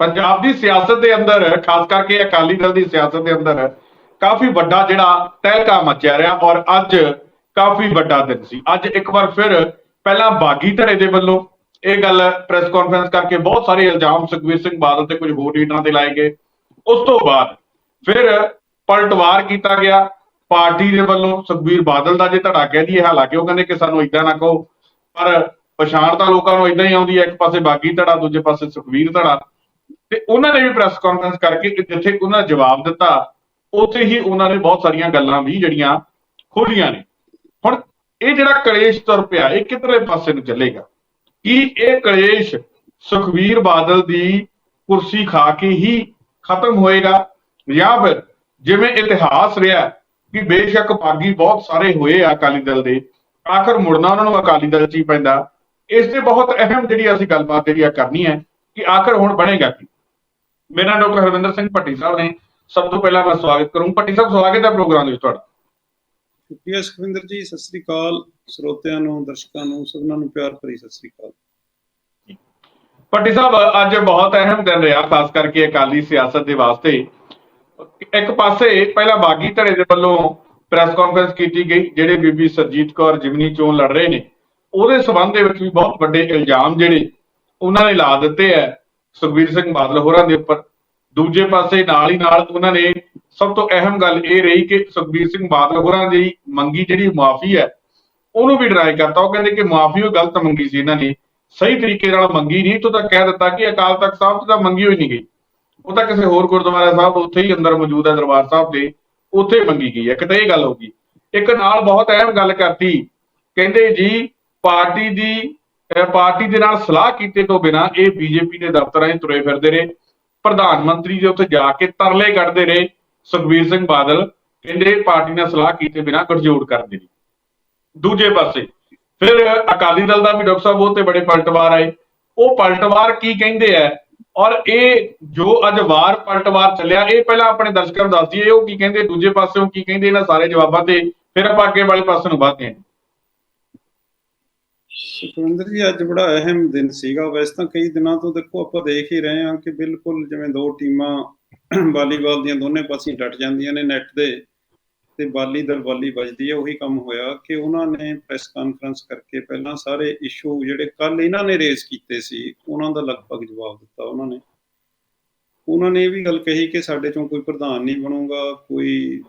ਪੰਜਾਬ ਦੀ ਸਿਆਸਤ ਦੇ ਅੰਦਰ, ਖਾਸ ਕਰਕੇ ਅਕਾਲੀ ਦਲ ਦੀ ਸਿਆਸਤ ਦੇ ਅੰਦਰ, ਕਾਫੀ ਵੱਡਾ ਜਿਹੜਾ ਤਹਿਲਕਾ ਮਚਿਆ ਰਿਹਾ ਔਰ ਅੱਜ ਕਾਫੀ ਵੱਡਾ ਦਿਨ ਸੀ। ਅੱਜ ਇੱਕ ਵਾਰ ਫਿਰ ਪਹਿਲਾਂ ਬਾਗੀ ਧੜੇ ਦੇ ਵੱਲੋਂ ਇਹ ਗੱਲ ਪ੍ਰੈਸ ਕਾਨਫਰੰਸ ਕਰਕੇ ਬਹੁਤ ਸਾਰੇ ਇਲਜ਼ਾਮ ਸੁਖਬੀਰ ਸਿੰਘ ਬਾਦਲ ਤੇ ਕੁਝ ਹੋਰ ਲੀਡਰਾਂ ਤੇ ਲਾਏ ਗਏ। ਉਸ ਤੋਂ ਬਾਅਦ ਫਿਰ ਪਲਟਵਾਰ ਕੀਤਾ ਗਿਆ। ਪਾਰਟੀ ਦੇ ਵੱਲੋਂ ਸੁਖਬੀਰ ਬਾਦਲ ਦਾ ਜੇ ਧੜਾ ਕਹਿ ਦਈਏ, ਹਾਲਾਂਕਿ ਉਹ ਕਹਿੰਦੇ ਕਿ ਸਾਨੂੰ ਇਦਾਂ ਨਾ ਕਹੋ, ਪਰ ਪਛਾਣ ਤਾਂ ਲੋਕਾਂ ਨੂੰ ਇਦਾਂ ਹੀ ਆਉਂਦੀ ਹੈ, ਇੱਕ ਪਾਸੇ ਬਾਗੀ ਧੜਾ, ਦੂਜੇ ਪਾਸੇ ਸੁਖਬੀਰ ਧੜਾ। ਤੇ ਉਹਨਾਂ ਨੇ ਵੀ ਪ੍ਰੈਸ ਕਾਨਫਰੰਸ ਕਰਕੇ ਜਿੱਥੇ ਉਹਨਾਂ ਨੇ ਜਵਾਬ ਦਿੱਤਾ, ਉੱਥੇ ਹੀ ਉਹਨਾਂ ਨੇ ਬਹੁਤ ਸਾਰੀਆਂ ਗੱਲਾਂ ਵੀ ਜਿਹੜੀਆਂ ਖੋਲੀਆਂ ਨੇ। ਹੁਣ ਇਹ ਜਿਹੜਾ ਕਲੇਸ਼ ਤੁਰ ਪਿਆ, ਇਹ ਕਿਧਰੇ ਪਾਸੇ ਨੂੰ ਚੱਲੇਗਾ? ਕੀ ਇਹ ਕਲੇਸ਼ ਸੁਖਬੀਰ ਬਾਦਲ ਦੀ ਕੁਰਸੀ ਖਾ ਕੇ ਹੀ ਖਤਮ ਹੋਏਗਾ? ਜਾਂ ਫਿਰ ਜਿਵੇਂ ਇਤਿਹਾਸ ਰਿਹਾ ਕਿ ਬੇਸ਼ੱਕ ਬਾਗੀ ਬਹੁਤ ਸਾਰੇ ਹੋਏ ਆ ਅਕਾਲੀ ਦਲ ਦੇ, ਆਖਰ ਮੁੜਨਾ ਉਹਨਾਂ ਨੂੰ ਅਕਾਲੀ ਦਲ 'ਚ ਹੀ ਪੈਂਦਾ। ਇਸ ਤੇ ਬਹੁਤ ਅਹਿਮ ਜਿਹੜੀ ਅਸੀਂ ਗੱਲਬਾਤ ਜਿਹੜੀ ਆ ਕਰਨੀ ਹੈ ਕਿ ਆਖਰ ਹੁਣ ਬਣੇਗਾ ਕੀ? ਮੇਰਾ ਨਾਮ ਡਾਕਟਰ ਹਰਵਿੰਦਰ ਸਿੰਘ ਭੱਟੀ ਸਾਹਿਬ ਨੇ। ਸਭ ਤੋਂ ਪਹਿਲਾਂ ਮੈਂ ਸਵਾਗਤ ਕਰੂੰ। ਭੱਟੀ ਸਾਹਿਬ ਸਵਾਗਤ ਹੈ ਪ੍ਰੋਗਰਾਮ ਦੇ ਵਿੱਚ ਤੁਹਾਡਾ। ਸ਼ੁਕਰੀਆ ਸੁਖਵਿੰਦਰ ਜੀ ਸਤਿ ਸ੍ਰੀ ਅਕਾਲ। ਸਰੋਤਿਆਂ ਨੂੰ ਦਰਸ਼ਕਾਂ ਨੂੰ ਸਭਨਾਂ ਨੂੰ ਪਿਆਰ ਭਰੀ ਸਤਿ ਸ੍ਰੀ ਅਕਾਲ। ਭੱਟੀ ਸਾਹਿਬ ਅੱਜ ਬਹੁਤ ਅਹਿਮ ਦਿਨ ਰਿਹਾ ਖਾਸ ਕਰਕੇ ਅਕਾਲੀ ਸਿਆਸਤ ਦੇ ਵਾਸਤੇ। ਇੱਕ ਪਾਸੇ ਪਹਿਲਾਂ ਬਾਗੀ ਧੜੇ ਦੇ ਵੱਲੋਂ ਪ੍ਰੈਸ ਕਾਨਫਰੰਸ ਕੀਤੀ ਗਈ ਜਿਹੜੇ ਬੀਬੀ ਸਰਜੀਤ ਕੌਰ ਜਿਮਨੀ ਚੋਣ ਲੜ ਰਹੇ ਨੇ। ਉਹਦੇ ਸਬੰਧ ਦੇ ਵਿੱਚ ਵੀ ਬਹੁਤ ਵੱਡੇ ਇਲਜ਼ਾਮ ਜਿਹੜੇ ਉਹਨਾਂ ਨੇ ਲਾ ਦਿੱਤੇ ਐ ਸੁਖਬੀਰ ਸਿੰਘ ਬਾਦਲ ਹੋਰਾਂ ਦੇ ਉੱਪਰ। ਦੂਜੇ ਪਾਸੇ ਨਾਲ ਹੀ ਨਾਲ ਉਹਨਾਂ ਨੇ ਸਭ ਤੋਂ ਅਹਿਮ ਗੱਲ ਇਹ ਰਹੀ ਕਿ ਸੁਖਬੀਰ ਸਿੰਘ ਬਾਦਲ ਹੋਰਾਂ ਦੀ ਮੰਗੀ ਜਿਹੜੀ ਮਾਫੀ ਹੈ, ਉਹਨੂੰ ਵੀ ਡਰਾਈ ਕਰਤਾ। ਉਹ ਕਹਿੰਦੇ ਕਿ ਮਾਫੀ ਉਹ ਗਲਤ ਮੰਗੀ ਸੀ ਇਹਨਾਂ ਨੇ। ਸਹੀ ਤਰੀਕੇ ਨਾਲ ਮੰਗੀ ਨਹੀਂ, ਤੋਂ ਤਾਂ ਕਹਿ ਦਿੱਤਾ ਕਿ ਅਕਾਲ ਤਖਤ ਸਾਹਿਬ ਤੋਂ ਤਾਂ ਮੰਗੀ ਹੋਈ ਨਹੀਂ ਗਈ। ਉਹ ਤਾਂ ਕਿਸੇ ਹੋਰ ਗੁਰਦੁਆਰਾ ਸਾਹਿਬ ਉੱਥੇ ਹੀ ਅੰਦਰ ਮੌਜੂਦ ਹੈ, ਦਰਬਾਰ ਸਾਹਿਬ ਦੇ, ਉੱਥੇ ਮੰਗੀ ਗਈ ਹੈ। ਕਿਤੇ ਇਹ ਗੱਲ ਹੋ ਗਈ। ਇੱਕ ਨਾਲ ਬਹੁਤ ਅਹਿਮ ਗੱਲ ਕਰਤੀ। ਕਹਿੰਦੇ ਜੀ, ਪਾਰਟੀ ਦੀ ਪਾਰਟੀ ਦੇ ਨਾਲ ਸਲਾਹ ਕੀਤੇ ਤੋਂ ਬਿਨਾ ਇਹ ਬੀਜੇਪੀ ਦੇ ਦਫ਼ਤਰਾਂ 'ਚ ਤੁਰੇ ਫਿਰਦੇ ਰਹੇ। ਪ੍ਰਧਾਨ ਮੰਤਰੀ ਦੇ ਉੱਤੇ ਜਾ ਕੇ ਤਰਲੇ ਕੱਢਦੇ ਰਹੇ। ਸੁਖਬੀਰ ਸਿੰਘ ਬਾਦਲ ਕਹਿੰਦੇ ਪਾਰਟੀ ਨਾਲ ਸਲਾਹ ਕੀਤੇ ਬਿਨਾ ਗਠਜੋੜ ਕਰਦੇ ਨੇ। ਦੂਜੇ ਪਾਸੇ ਫਿਰ ਅਕਾਲੀ ਦਲ ਦਾ ਵੀ ਡਾਕਟਰ ਸਾਹਿਬ ਉਹ ਤੇ ਬੜੇ ਪਲਟਵਾਰ ਆਏ। ਉਹ ਪਲਟਵਾਰ ਕੀ ਕਹਿੰਦੇ ਆ? ਔਰ ਇਹ ਜੋ ਅੱਜ ਵਾਰ ਪਲਟਵਾਰ ਚੱਲਿਆ, ਇਹ ਪਹਿਲਾਂ ਆਪਣੇ ਦਰਸ਼ਕਾਂ ਨੂੰ ਦੱਸ ਦਈਏ, ਉਹ ਕੀ ਕਹਿੰਦੇ? ਦੂਜੇ ਪਾਸੇ ਉਹ ਕੀ ਕਹਿੰਦੇ? ਇਹਨਾਂ ਸਾਰੇ ਜਵਾਬਾਂ ਤੇ ਫਿਰ ਆਪਾਂ ਅੱਗੇ ਵਾਲੇ ਪਾਸੇ ਨੂੰ ਵਧਦੇ ਹਾਂ। ਸੁਖਵਿੰਦਰ ਜੀ, ਅੱਜ ਬੜਾ ਅਹਿਮ ਦਿਨ ਸੀਗਾ। ਵੈਸੇ ਤਾਂ ਕਈ ਦਿਨਾਂ ਤੋਂ ਦੇਖੋ, ਆਪਾਂ ਦੇਖ ਹੀ ਰਹੇ ਹਾਂ ਕਿ ਬਿਲਕੁਲ ਜਿਵੇਂ ਦੋ ਟੀਮਾਂ ਵਾਲੀਬਾਲ ਦੀਆਂ ਦੋਨੇ ਪਾਸੇ ਡਟ ਜਾਂਦੀਆਂ ਨੇ ਨੈਟ ਦੇ ਤੇ ਬਾਲੀ ਦਲ ਬਾਲੀ ਵੱਜਦੀ ਹੈ, ਉਹੀ ਕੰਮ ਹੋਇਆ ਕਿ ਉਹਨਾਂ ਨੇ ਪ੍ਰੈਸ ਕਾਨਫਰੰਸ ਕਰਕੇ ਪਹਿਲਾਂ ਸਾਰੇ ਇਸ਼ੂ ਜਿਹੜੇ ਕੱਲ ਇਹਨਾਂ ਨੇ ਰੇਜ਼ ਕੀਤੇ ਸੀ, ਉਹਨਾਂ ਦਾ ਲਗਭਗ ਜਵਾਬ ਦਿੱਤਾ ਉਹਨਾਂ ਨੇ। ਉਹਨਾਂ ਨੇ ਇਹ ਵੀ ਗੱਲ ਕਹੀ ਕਿ ਸਾਡੇ ਚੋਂ ਕੋਈ ਪ੍ਰਧਾਨ ਨਹੀਂ ਬਣੂਗਾ, ਕੋਈ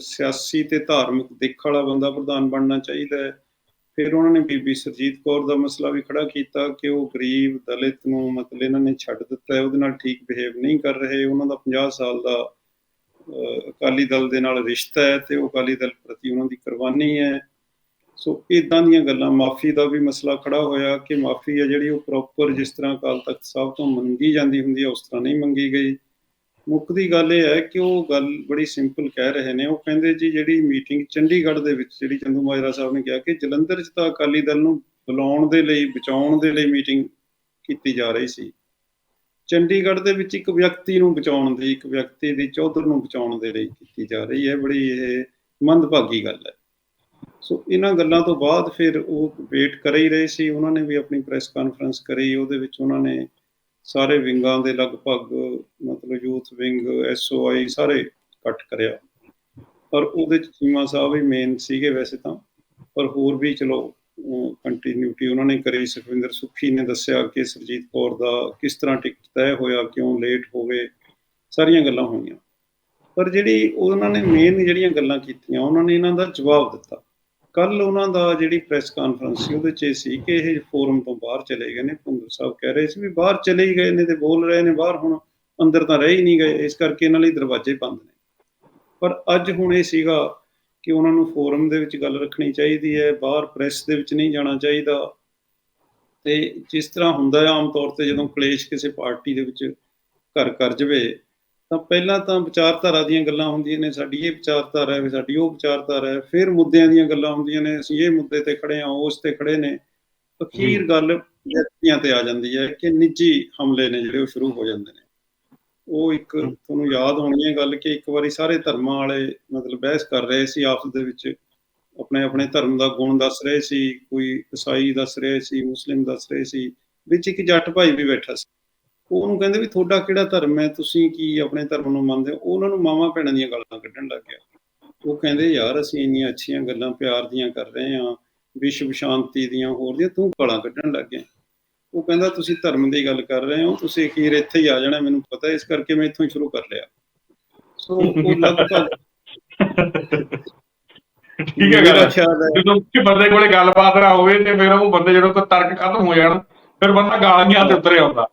ਸਿਆਸੀ ਤੇ ਧਾਰਮਿਕ ਦਿੱਖ ਵਾਲਾ ਬੰਦਾ ਪ੍ਰਧਾਨ ਬਣਨਾ ਚਾਹੀਦਾ ਹੈ। ਫਿਰ ਉਹਨਾਂ ਨੇ ਬੀਬੀ ਸਰਜੀਤ ਕੌਰ ਦਾ ਮਸਲਾ ਵੀ ਖੜਾ ਕੀਤਾ ਕਿ ਉਹ ਗਰੀਬ ਦਲਿਤ ਨੂੰ ਮਤਲਬ ਇਹਨਾਂ ਨੇ ਛੱਡ ਦਿੱਤਾ ਹੈ, ਉਹਦੇ ਨਾਲ ਠੀਕ ਬਿਹੇਵ ਨਹੀਂ ਕਰ ਰਹੇ, ਉਹਨਾਂ ਦਾ 50 ਸਾਲ ਦਾ ਅਕਾਲੀ ਦਲ ਦੇ ਨਾਲ ਰਿਸ਼ਤਾ ਹੈ ਤੇ ਉਹ ਅਕਾਲੀ ਦਲ ਪ੍ਰਤੀ ਉਹਨਾਂ ਦੀ ਕੁਰਬਾਨੀ ਹੈ। ਸੋ ਇਦਾਂ ਦੀਆਂ ਗੱਲਾਂ, ਮਾਫੀ ਦਾ ਵੀ ਮਸਲਾ ਖੜਾ ਹੋਇਆ ਕਿ ਮਾਫੀ ਹੈ ਜਿਹੜੀ ਉਹ ਪ੍ਰੋਪਰ ਜਿਸ ਤਰ੍ਹਾਂ ਅਕਾਲ ਤਖਤ ਸਾਹਿਬ ਤੋਂ ਮੰਗੀ ਜਾਂਦੀ ਹੁੰਦੀ ਹੈ, ਉਸ ਤਰ੍ਹਾਂ ਨਹੀਂ ਮੰਗੀ ਗਈ। ਮੁੱਕਦੀ ਗੱਲ ਇਹ ਹੈ ਕਿ ਉਹ ਗੱਲ ਬੜੀ ਸਿੰਪਲ ਕਹਿ ਰਹੇ ਨੇ। ਉਹ ਕਹਿੰਦੇ ਜੀ ਜਿਹੜੀ ਮੀਟਿੰਗ ਚੰਡੀਗੜ੍ਹ ਦੇ ਵਿੱਚ ਜਿਹੜੀ ਚੰਦੂ ਮਾਜਰਾ ਸਾਹਿਬ ਨੇ ਕਿਹਾ ਕਿ ਜਲੰਧਰ 'ਚ ਤਾਂ ਅਕਾਲੀ ਦਲ ਨੂੰ ਬੁਲਾਉਣ ਦੇ ਲਈ, ਬਚਾਉਣ ਦੇ ਲਈ ਮੀਟਿੰਗ ਕੀਤੀ ਜਾ ਰਹੀ ਸੀ। ਚੰਡੀਗੜ੍ਹ ਦੇ ਵਿੱਚ ਇੱਕ ਵਿਅਕਤੀ ਨੂੰ ਬਚਾਉਣ ਦੀ, ਇੱਕ ਵਿਅਕਤੀ ਦੀ ਚੌਧਰ ਨੂੰ ਬਚਾਉਣ ਦੇ ਲਈ ਕੀਤੀ ਜਾ ਰਹੀ ਹੈ। ਬੜੀ ਇਹ ਮੰਦਭਾਗੀ ਗੱਲ ਹੈ। ਸੋ ਇਹਨਾਂ ਗੱਲਾਂ ਤੋਂ ਬਾਅਦ ਫਿਰ ਉਹ ਵੇਟ ਕਰ ਹੀ ਰਹੇ ਸੀ। ਉਹਨਾਂ ਨੇ ਵੀ ਆਪਣੀ ਪ੍ਰੈਸ ਕਾਨਫਰੰਸ ਕਰੀ। ਉਹਦੇ ਵਿੱਚ ਉਹਨਾਂ ਨੇ ਸਾਰੇ ਵਿੰਗਾਂ ਦੇ ਲਗਭਗ, ਮਤਲਬ ਯੂਥ ਵਿੰਗ ਐਸਓਆਈ ਸਾਰੇ ਕੱਟ ਕਰਿਆ। ਪਰ ਉਹਦੇ ਚ ਚੀਮਾ ਸਾਹਿਬ ਹੀ ਮੇਨ ਸੀਗੇ ਵੈਸੇ ਤਾਂ। ਪਰ ਹੋਰ ਵੀ ਚਲੋ ਕੰਟੀਨਿਊਟੀ ਉਹਨਾਂ ਨੇ ਕਰੀ। ਸੁਖਵਿੰਦਰ ਸੁਖੀ ਨੇ ਦੱਸਿਆ ਕਿ ਸਰਜੀਤ ਕੌਰ ਦਾ ਕਿਸ ਤਰ੍ਹਾਂ ਟਿਕਟ ਤੈਅ ਹੋਇਆ, ਕਿਉਂ ਲੇਟ ਹੋ ਗਏ, ਸਾਰੀਆਂ ਗੱਲਾਂ ਹੋਈਆਂ। ਪਰ ਜਿਹੜੀ ਉਹਨਾਂ ਨੇ ਮੇਨ ਜਿਹੜੀਆਂ ਗੱਲਾਂ ਕੀਤੀਆਂ, ਉਹਨਾਂ ਨੇ ਇਹਨਾਂ ਦਾ ਜਵਾਬ ਦਿੱਤਾ। ਕੱਲ ਉਹਨਾਂ ਦਾ ਜਿਹੜੀ ਪ੍ਰੈਸ ਕਾਨਫਰੰਸ ਸੀ, ਉਹਦੇ 'ਚ ਇਹ ਸੀ ਕਿ ਇਹ ਫੋਰਮ ਤੋਂ ਬਾਹਰ ਚਲੇ ਗਏ ਨੇ ਭੁੰਦਰ ਸਾਹਿਬ ਕਹਿ ਰਹੇ ਸੀ ਵੀ ਬਾਹਰ ਚਲੇ ਹੀ ਗਏ ਨੇ ਤੇ ਬੋਲ ਰਹੇ ਨੇ, ਬਾਹਰ ਹੁਣ ਅੰਦਰ ਤਾਂ ਰਹਿ ਹੀ ਨਹੀਂ ਗਏ, ਇਸ ਕਰਕੇ ਇਹਨਾਂ ਲਈ ਦਰਵਾਜ਼ੇ ਬੰਦ ਨੇ। ਪਰ ਅੱਜ ਹੁਣ ਇਹ ਸੀਗਾ ਕਿ ਉਹਨਾਂ ਨੂੰ ਫੋਰਮ ਦੇ ਵਿੱਚ ਗੱਲ ਰੱਖਣੀ ਚਾਹੀਦੀ ਹੈ, ਬਾਹਰ ਪ੍ਰੈਸ ਦੇ ਵਿੱਚ ਨਹੀਂ ਜਾਣਾ ਚਾਹੀਦਾ। ਤੇ ਜਿਸ ਤਰ੍ਹਾਂ ਹੁੰਦਾ ਹੈ, ਆਮ ਤੌਰ ਤੇ ਜਦੋਂ ਕਲੇਸ਼ ਕਿਸੇ ਪਾਰਟੀ ਦੇ ਵਿੱਚ ਘਰ ਕਰ ਜਵੇ ਤਾਂ ਪਹਿਲਾਂ ਤਾਂ ਵਿਚਾਰਧਾਰਾ ਦੀਆਂ ਗੱਲਾਂ ਹੁੰਦੀਆਂ ਨੇ ਸਾਡੀ ਇਹ ਵਿਚਾਰਧਾਰਾ ਹੈ ਸਾਡੀ ਉਹ ਵਿਚਾਰਧਾਰਾ ਹੈ ਫਿਰ ਮੁੱਦਿਆਂ ਦੀਆਂ ਗੱਲਾਂ ਹੁੰਦੀਆਂ ਨੇ ਅਸੀਂ ਇਹ ਮੁੱਦੇ ਤੇ ਖੜੇ ਹਾਂ ਉਸ ਤੇ ਖੜੇ ਨੇ ਅਖੀਰ ਗੱਲ ਵਿਅਕਤੀਆਂ ਤੇ ਆ ਜਾਂਦੀ ਹੈ ਕਿ ਨਿੱਜੀ ਹਮਲੇ ਨੇ ਜਿਹੜੇ ਉਹ ਸ਼ੁਰੂ ਹੋ ਜਾਂਦੇ ਨੇ। ਉਹ ਇੱਕ ਤੁਹਾਨੂੰ ਯਾਦ ਹੋਣੀ ਹੈ ਗੱਲ ਕਿ ਇੱਕ ਵਾਰੀ ਸਾਰੇ ਧਰਮਾਂ ਵਾਲੇ ਮਤਲਬ ਬਹਿਸ ਕਰ ਰਹੇ ਸੀ ਆਪਸ ਦੇ ਵਿੱਚ ਆਪਣੇ ਆਪਣੇ ਧਰਮ ਦਾ ਗੁਣ ਦੱਸ ਰਹੇ ਸੀ ਕੋਈ ਈਸਾਈ ਦੱਸ ਰਹੇ ਸੀ ਮੁਸਲਿਮ ਦੱਸ ਰਹੇ ਸੀ ਵਿੱਚ ਇੱਕ ਜੱਟ ਭਾਈ ਵੀ ਬੈਠਾ ਸੀ। ਉਹਨੂੰ ਕਹਿੰਦੇ ਵੀ ਤੁਹਾਡਾ ਕਿਹੜਾ ਧਰਮ ਹੈ? ਤੁਸੀਂ ਕੀ ਆਪਣੇ ਧਰਮ ਨੂੰ ਮੰਨਦੇ ਹੋ? ਉਹਨਾਂ ਨੂੰ ਮਾਵਾਂ ਭੈਣਾਂ ਦੀਆਂ ਗੱਲਾਂ ਕੱਢਣ ਲੱਗ ਗਿਆ। ਉਹ ਕਹਿੰਦੇ ਯਾਰ ਅਸੀਂ ਇੰਨੀਆਂ ਅੱਛੀਆਂ ਗੱਲਾਂ ਪਿਆਰ ਦੀਆਂ ਕਰ ਰਹੇ ਹਾਂ ਵਿਸ਼ਵ ਸ਼ਾਂਤੀ ਦੀਆਂ ਹੋਰ ਦੀਆਂ ਤੂੰ ਗਾਲਾਂ ਕੱਢਣ ਲੱਗ ਗਿਆ। ਉਹ ਕਹਿੰਦਾ ਤੁਸੀਂ ਧਰਮ ਦੀ ਗੱਲ ਕਰ ਰਹੇ ਹੋ ਤੁਸੀਂ ਅਖੀਰ ਇੱਥੇ ਹੀ ਆ ਜਾਣਾ ਮੈਨੂੰ ਪਤਾ ਇਸ ਕਰਕੇ ਮੈਂ ਇੱਥੋਂ ਹੀ ਸ਼ੁਰੂ ਕਰ ਲਿਆ। ਸੋ ਉਹ ਲਗਭਗ ਠੀਕ ਹੈ ਗੱਲ। ਹੈ ਜਦੋਂ ਕਿ ਬੰਦੇ ਕੋਲੇ ਗੱਲਬਾਤ ਨਾ ਹੋਵੇ ਤੇ ਫਿਰ ਉਹ ਬੰਦੇ ਜਦੋਂ ਕੋਈ ਤਰਕ ਖਤਮ ਹੋ ਜਾਣ ਫਿਰ ਬੰਦਾ ਗਾਲੀਆਂ ਤੇ ਉਤਰੇ ਆਉਂਦਾ।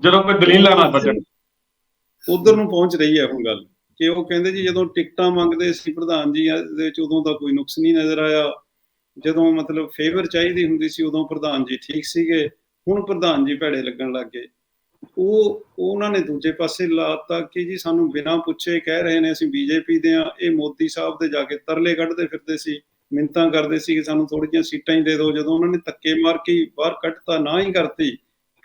ਜਦੋਂ ਕੋਈ ਦਲੀਲਾਂ ਨਾ ਬਚਣ ਉਧਰ ਨੂੰ ਪਹੁੰਚ ਰਹੀ ਹੈ ਹੁਣ ਗੱਲ, ਕਿ ਉਹ ਕਹਿੰਦੇ ਜੀ ਜਦੋਂ ਟਿਕਟਾਂ ਮੰਗਦੇ ਸੀ ਪ੍ਰਧਾਨ ਜੀ ਦੇ ਵਿੱਚ ਉਦੋਂ ਤਾਂ ਕੋਈ ਨੁਕਸ ਨਹੀਂ ਨਜ਼ਰ ਆਇਆ। ਜਦੋਂ ਮਤਲਬ ਫੇਵਰ ਚਾਹੀਦੀ ਹੁੰਦੀ ਸੀ, ਉਦੋਂ ਪ੍ਰਧਾਨ ਜੀ ਠੀਕ ਸੀਗੇ। ਹੁਣ ਪ੍ਰਧਾਨ ਜੀ ਭੈੜੇ ਲੱਗਣ ਲੱਗ ਗਏ। ਉਹ ਉਹਨਾਂ ਨੇ ਦੂਜੇ ਪਾਸੇ ਲਾਤਾ ਕਿ ਜੀ ਸਾਨੂੰ ਬਿਨਾਂ ਪੁੱਛੇ ਕਹਿ ਰਹੇ ਨੇ, ਅਸੀਂ ਬੀਜੇਪੀ ਦੇ ਆ ਇਹ ਮੋਦੀ ਸਾਹਿਬ ਦੇ ਜਾ ਕੇ ਤਰਲੇ ਕੱਢਦੇ ਫਿਰਦੇ ਸੀ ਮਿੰਤਾਂ ਕਰਦੇ ਸੀ ਕਿ ਸਾਨੂੰ ਥੋੜ੍ਹੀਆਂ ਜਿਹੀਆਂ ਸੀਟਾਂ ਹੀ ਦੇ ਦਿਓ। ਜਦੋਂ ਉਹਨਾਂ ਨੇ ਧੱਕੇ ਮਾਰ ਕੇ ਬਾਹਰ ਕੱਢਤਾ, ਨਾ ਹੀ ਕਰਤੀ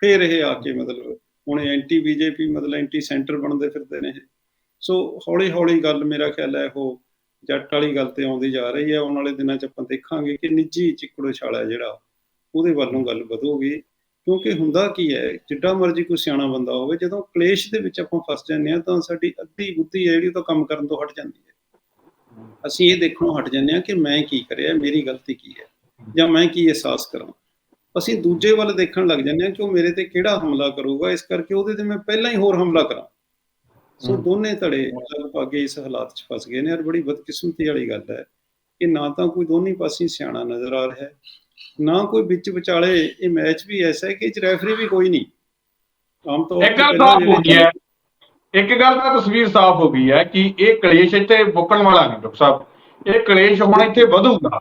ਫਿਰ ਇਹ ਆ ਕੇ ਮਤਲਬ ਹੁਣ ਐਂਟੀ ਬੀਜੇਪੀ ਮਤਲਬ ਐਂਟੀ ਸੈਂਟਰ ਬਣਦੇ ਫਿਰਦੇ ਨੇ ਇਹ। ਸੋ ਹੌਲੀ ਹੌਲੀ ਗੱਲ ਮੇਰਾ ਖਿਆਲ ਹੈ ਉਹ ਜੱਟ ਵਾਲੀ ਗੱਲ ਤੇ ਆਉਂਦੀ ਜਾ ਰਹੀ ਹੈ। ਆਉਣ ਵਾਲੇ ਦਿਨਾਂ 'ਚ ਆਪਾਂ ਦੇਖਾਂਗੇ ਕਿ ਨਿੱਜੀ ਚਿੱਕੜੋ ਛਾਲਾ ਜਿਹੜਾ, ਉਹਦੇ ਵੱਲੋਂ ਗੱਲ ਵਧੂਗੀ। ਕਿਉਂਕਿ ਹੁੰਦਾ ਕੀ ਹੈ, ਜਿੱਡਾ ਮਰਜ਼ੀ ਕੋਈ ਸਿਆਣਾ ਬੰਦਾ ਹੋਵੇ, ਜਦੋਂ ਕਲੇਸ਼ ਦੇ ਵਿੱਚ ਆਪਾਂ ਫਸ ਜਾਂਦੇ ਹਾਂ, ਤਾਂ ਸਾਡੀ ਅੱਧੀ ਬੁੱਧੀ ਹੈ ਜਿਹੜੀ ਉਹ ਤਾਂ ਕੰਮ ਕਰਨ ਤੋਂ ਹਟ ਜਾਂਦੀ ਹੈ। ਅਸੀਂ ਇਹ ਦੇਖਣੋਂ ਹਟ ਜਾਂਦੇ ਹਾਂ ਕਿ ਮੈਂ ਕੀ ਕਰਿਆ, ਮੇਰੀ ਗਲਤੀ ਕੀ ਹੈ? ਜਾਂ ਮੈਂ ਕੀ ਅਹਿਸਾਸ ਕਰਾਂ? ਅਸੀਂ ਦੂਜੇ ਵੱਲ ਦੇਖਣ ਲੱਗ ਜਾਂਦੇ ਹਾਂ ਕਿ ਉਹ ਮੇਰੇ ਤੇ ਕਿਹੜਾ ਹਮਲਾ ਕਰੂਗਾ ਇਸ ਕਰਕੇ ਉਹਦੇ ਤੇ ਮੈਂ ਪਹਿਲਾਂ ਹੀ ਹੋਰ ਹਮਲਾ ਕਰਾਂ। ਸੋ। ਦੋਨੇ ਧੜੇ ਲਗਭਗ ਇਸ ਹਾਲਾਤ 'ਚ ਫਸ ਗਏ ਨੇ ਔਰ ਬੜੀ ਬਦਕਿਸਮਤੀ ਵਾਲੀ ਗੱਲ ਹੈ ਕਿ ਨਾ ਤਾਂ ਕੋਈ ਦੋਨੀ ਪਾਸੇ ਸਿਆਣਾ ਨਜ਼ਰ ਆ ਰਿਹਾ ਹੈ ਨਾ ਕੋਈ ਵਿੱਚ ਵਿਚਾਲੇ ਇਹ ਮੈਚ ਵੀ ਐਸਾ ਹੈ ਕਿ ਇਹ ਰੈਫਰੀ ਵੀ ਕੋਈ ਨਹੀਂ। ਆਮ ਤੌਰ ਇੱਕ ਤੇ ਗੱਲ ਪਹਿਲਾਂ ਸਾਫ਼ ਹੋ ਗਈ ਹੈ ਇੱਕ ਗੱਲ ਤਾਂ ਤਸਵੀਰ ਸਾਫ਼ ਹੋ ਗਈ ਹੈ ਕਿ ਇਹ ਕਲੇਸ਼ ਇੱਥੇ ਮੁੱਕਣ ਵਾਲਾ ਨਹੀਂ ਡਾਕਟਰ ਸਾਹਿਬ। ਇਹ ਕਲੇਸ਼ ਹੁਣ ਇੱਥੇ ਵਧੂਗਾ।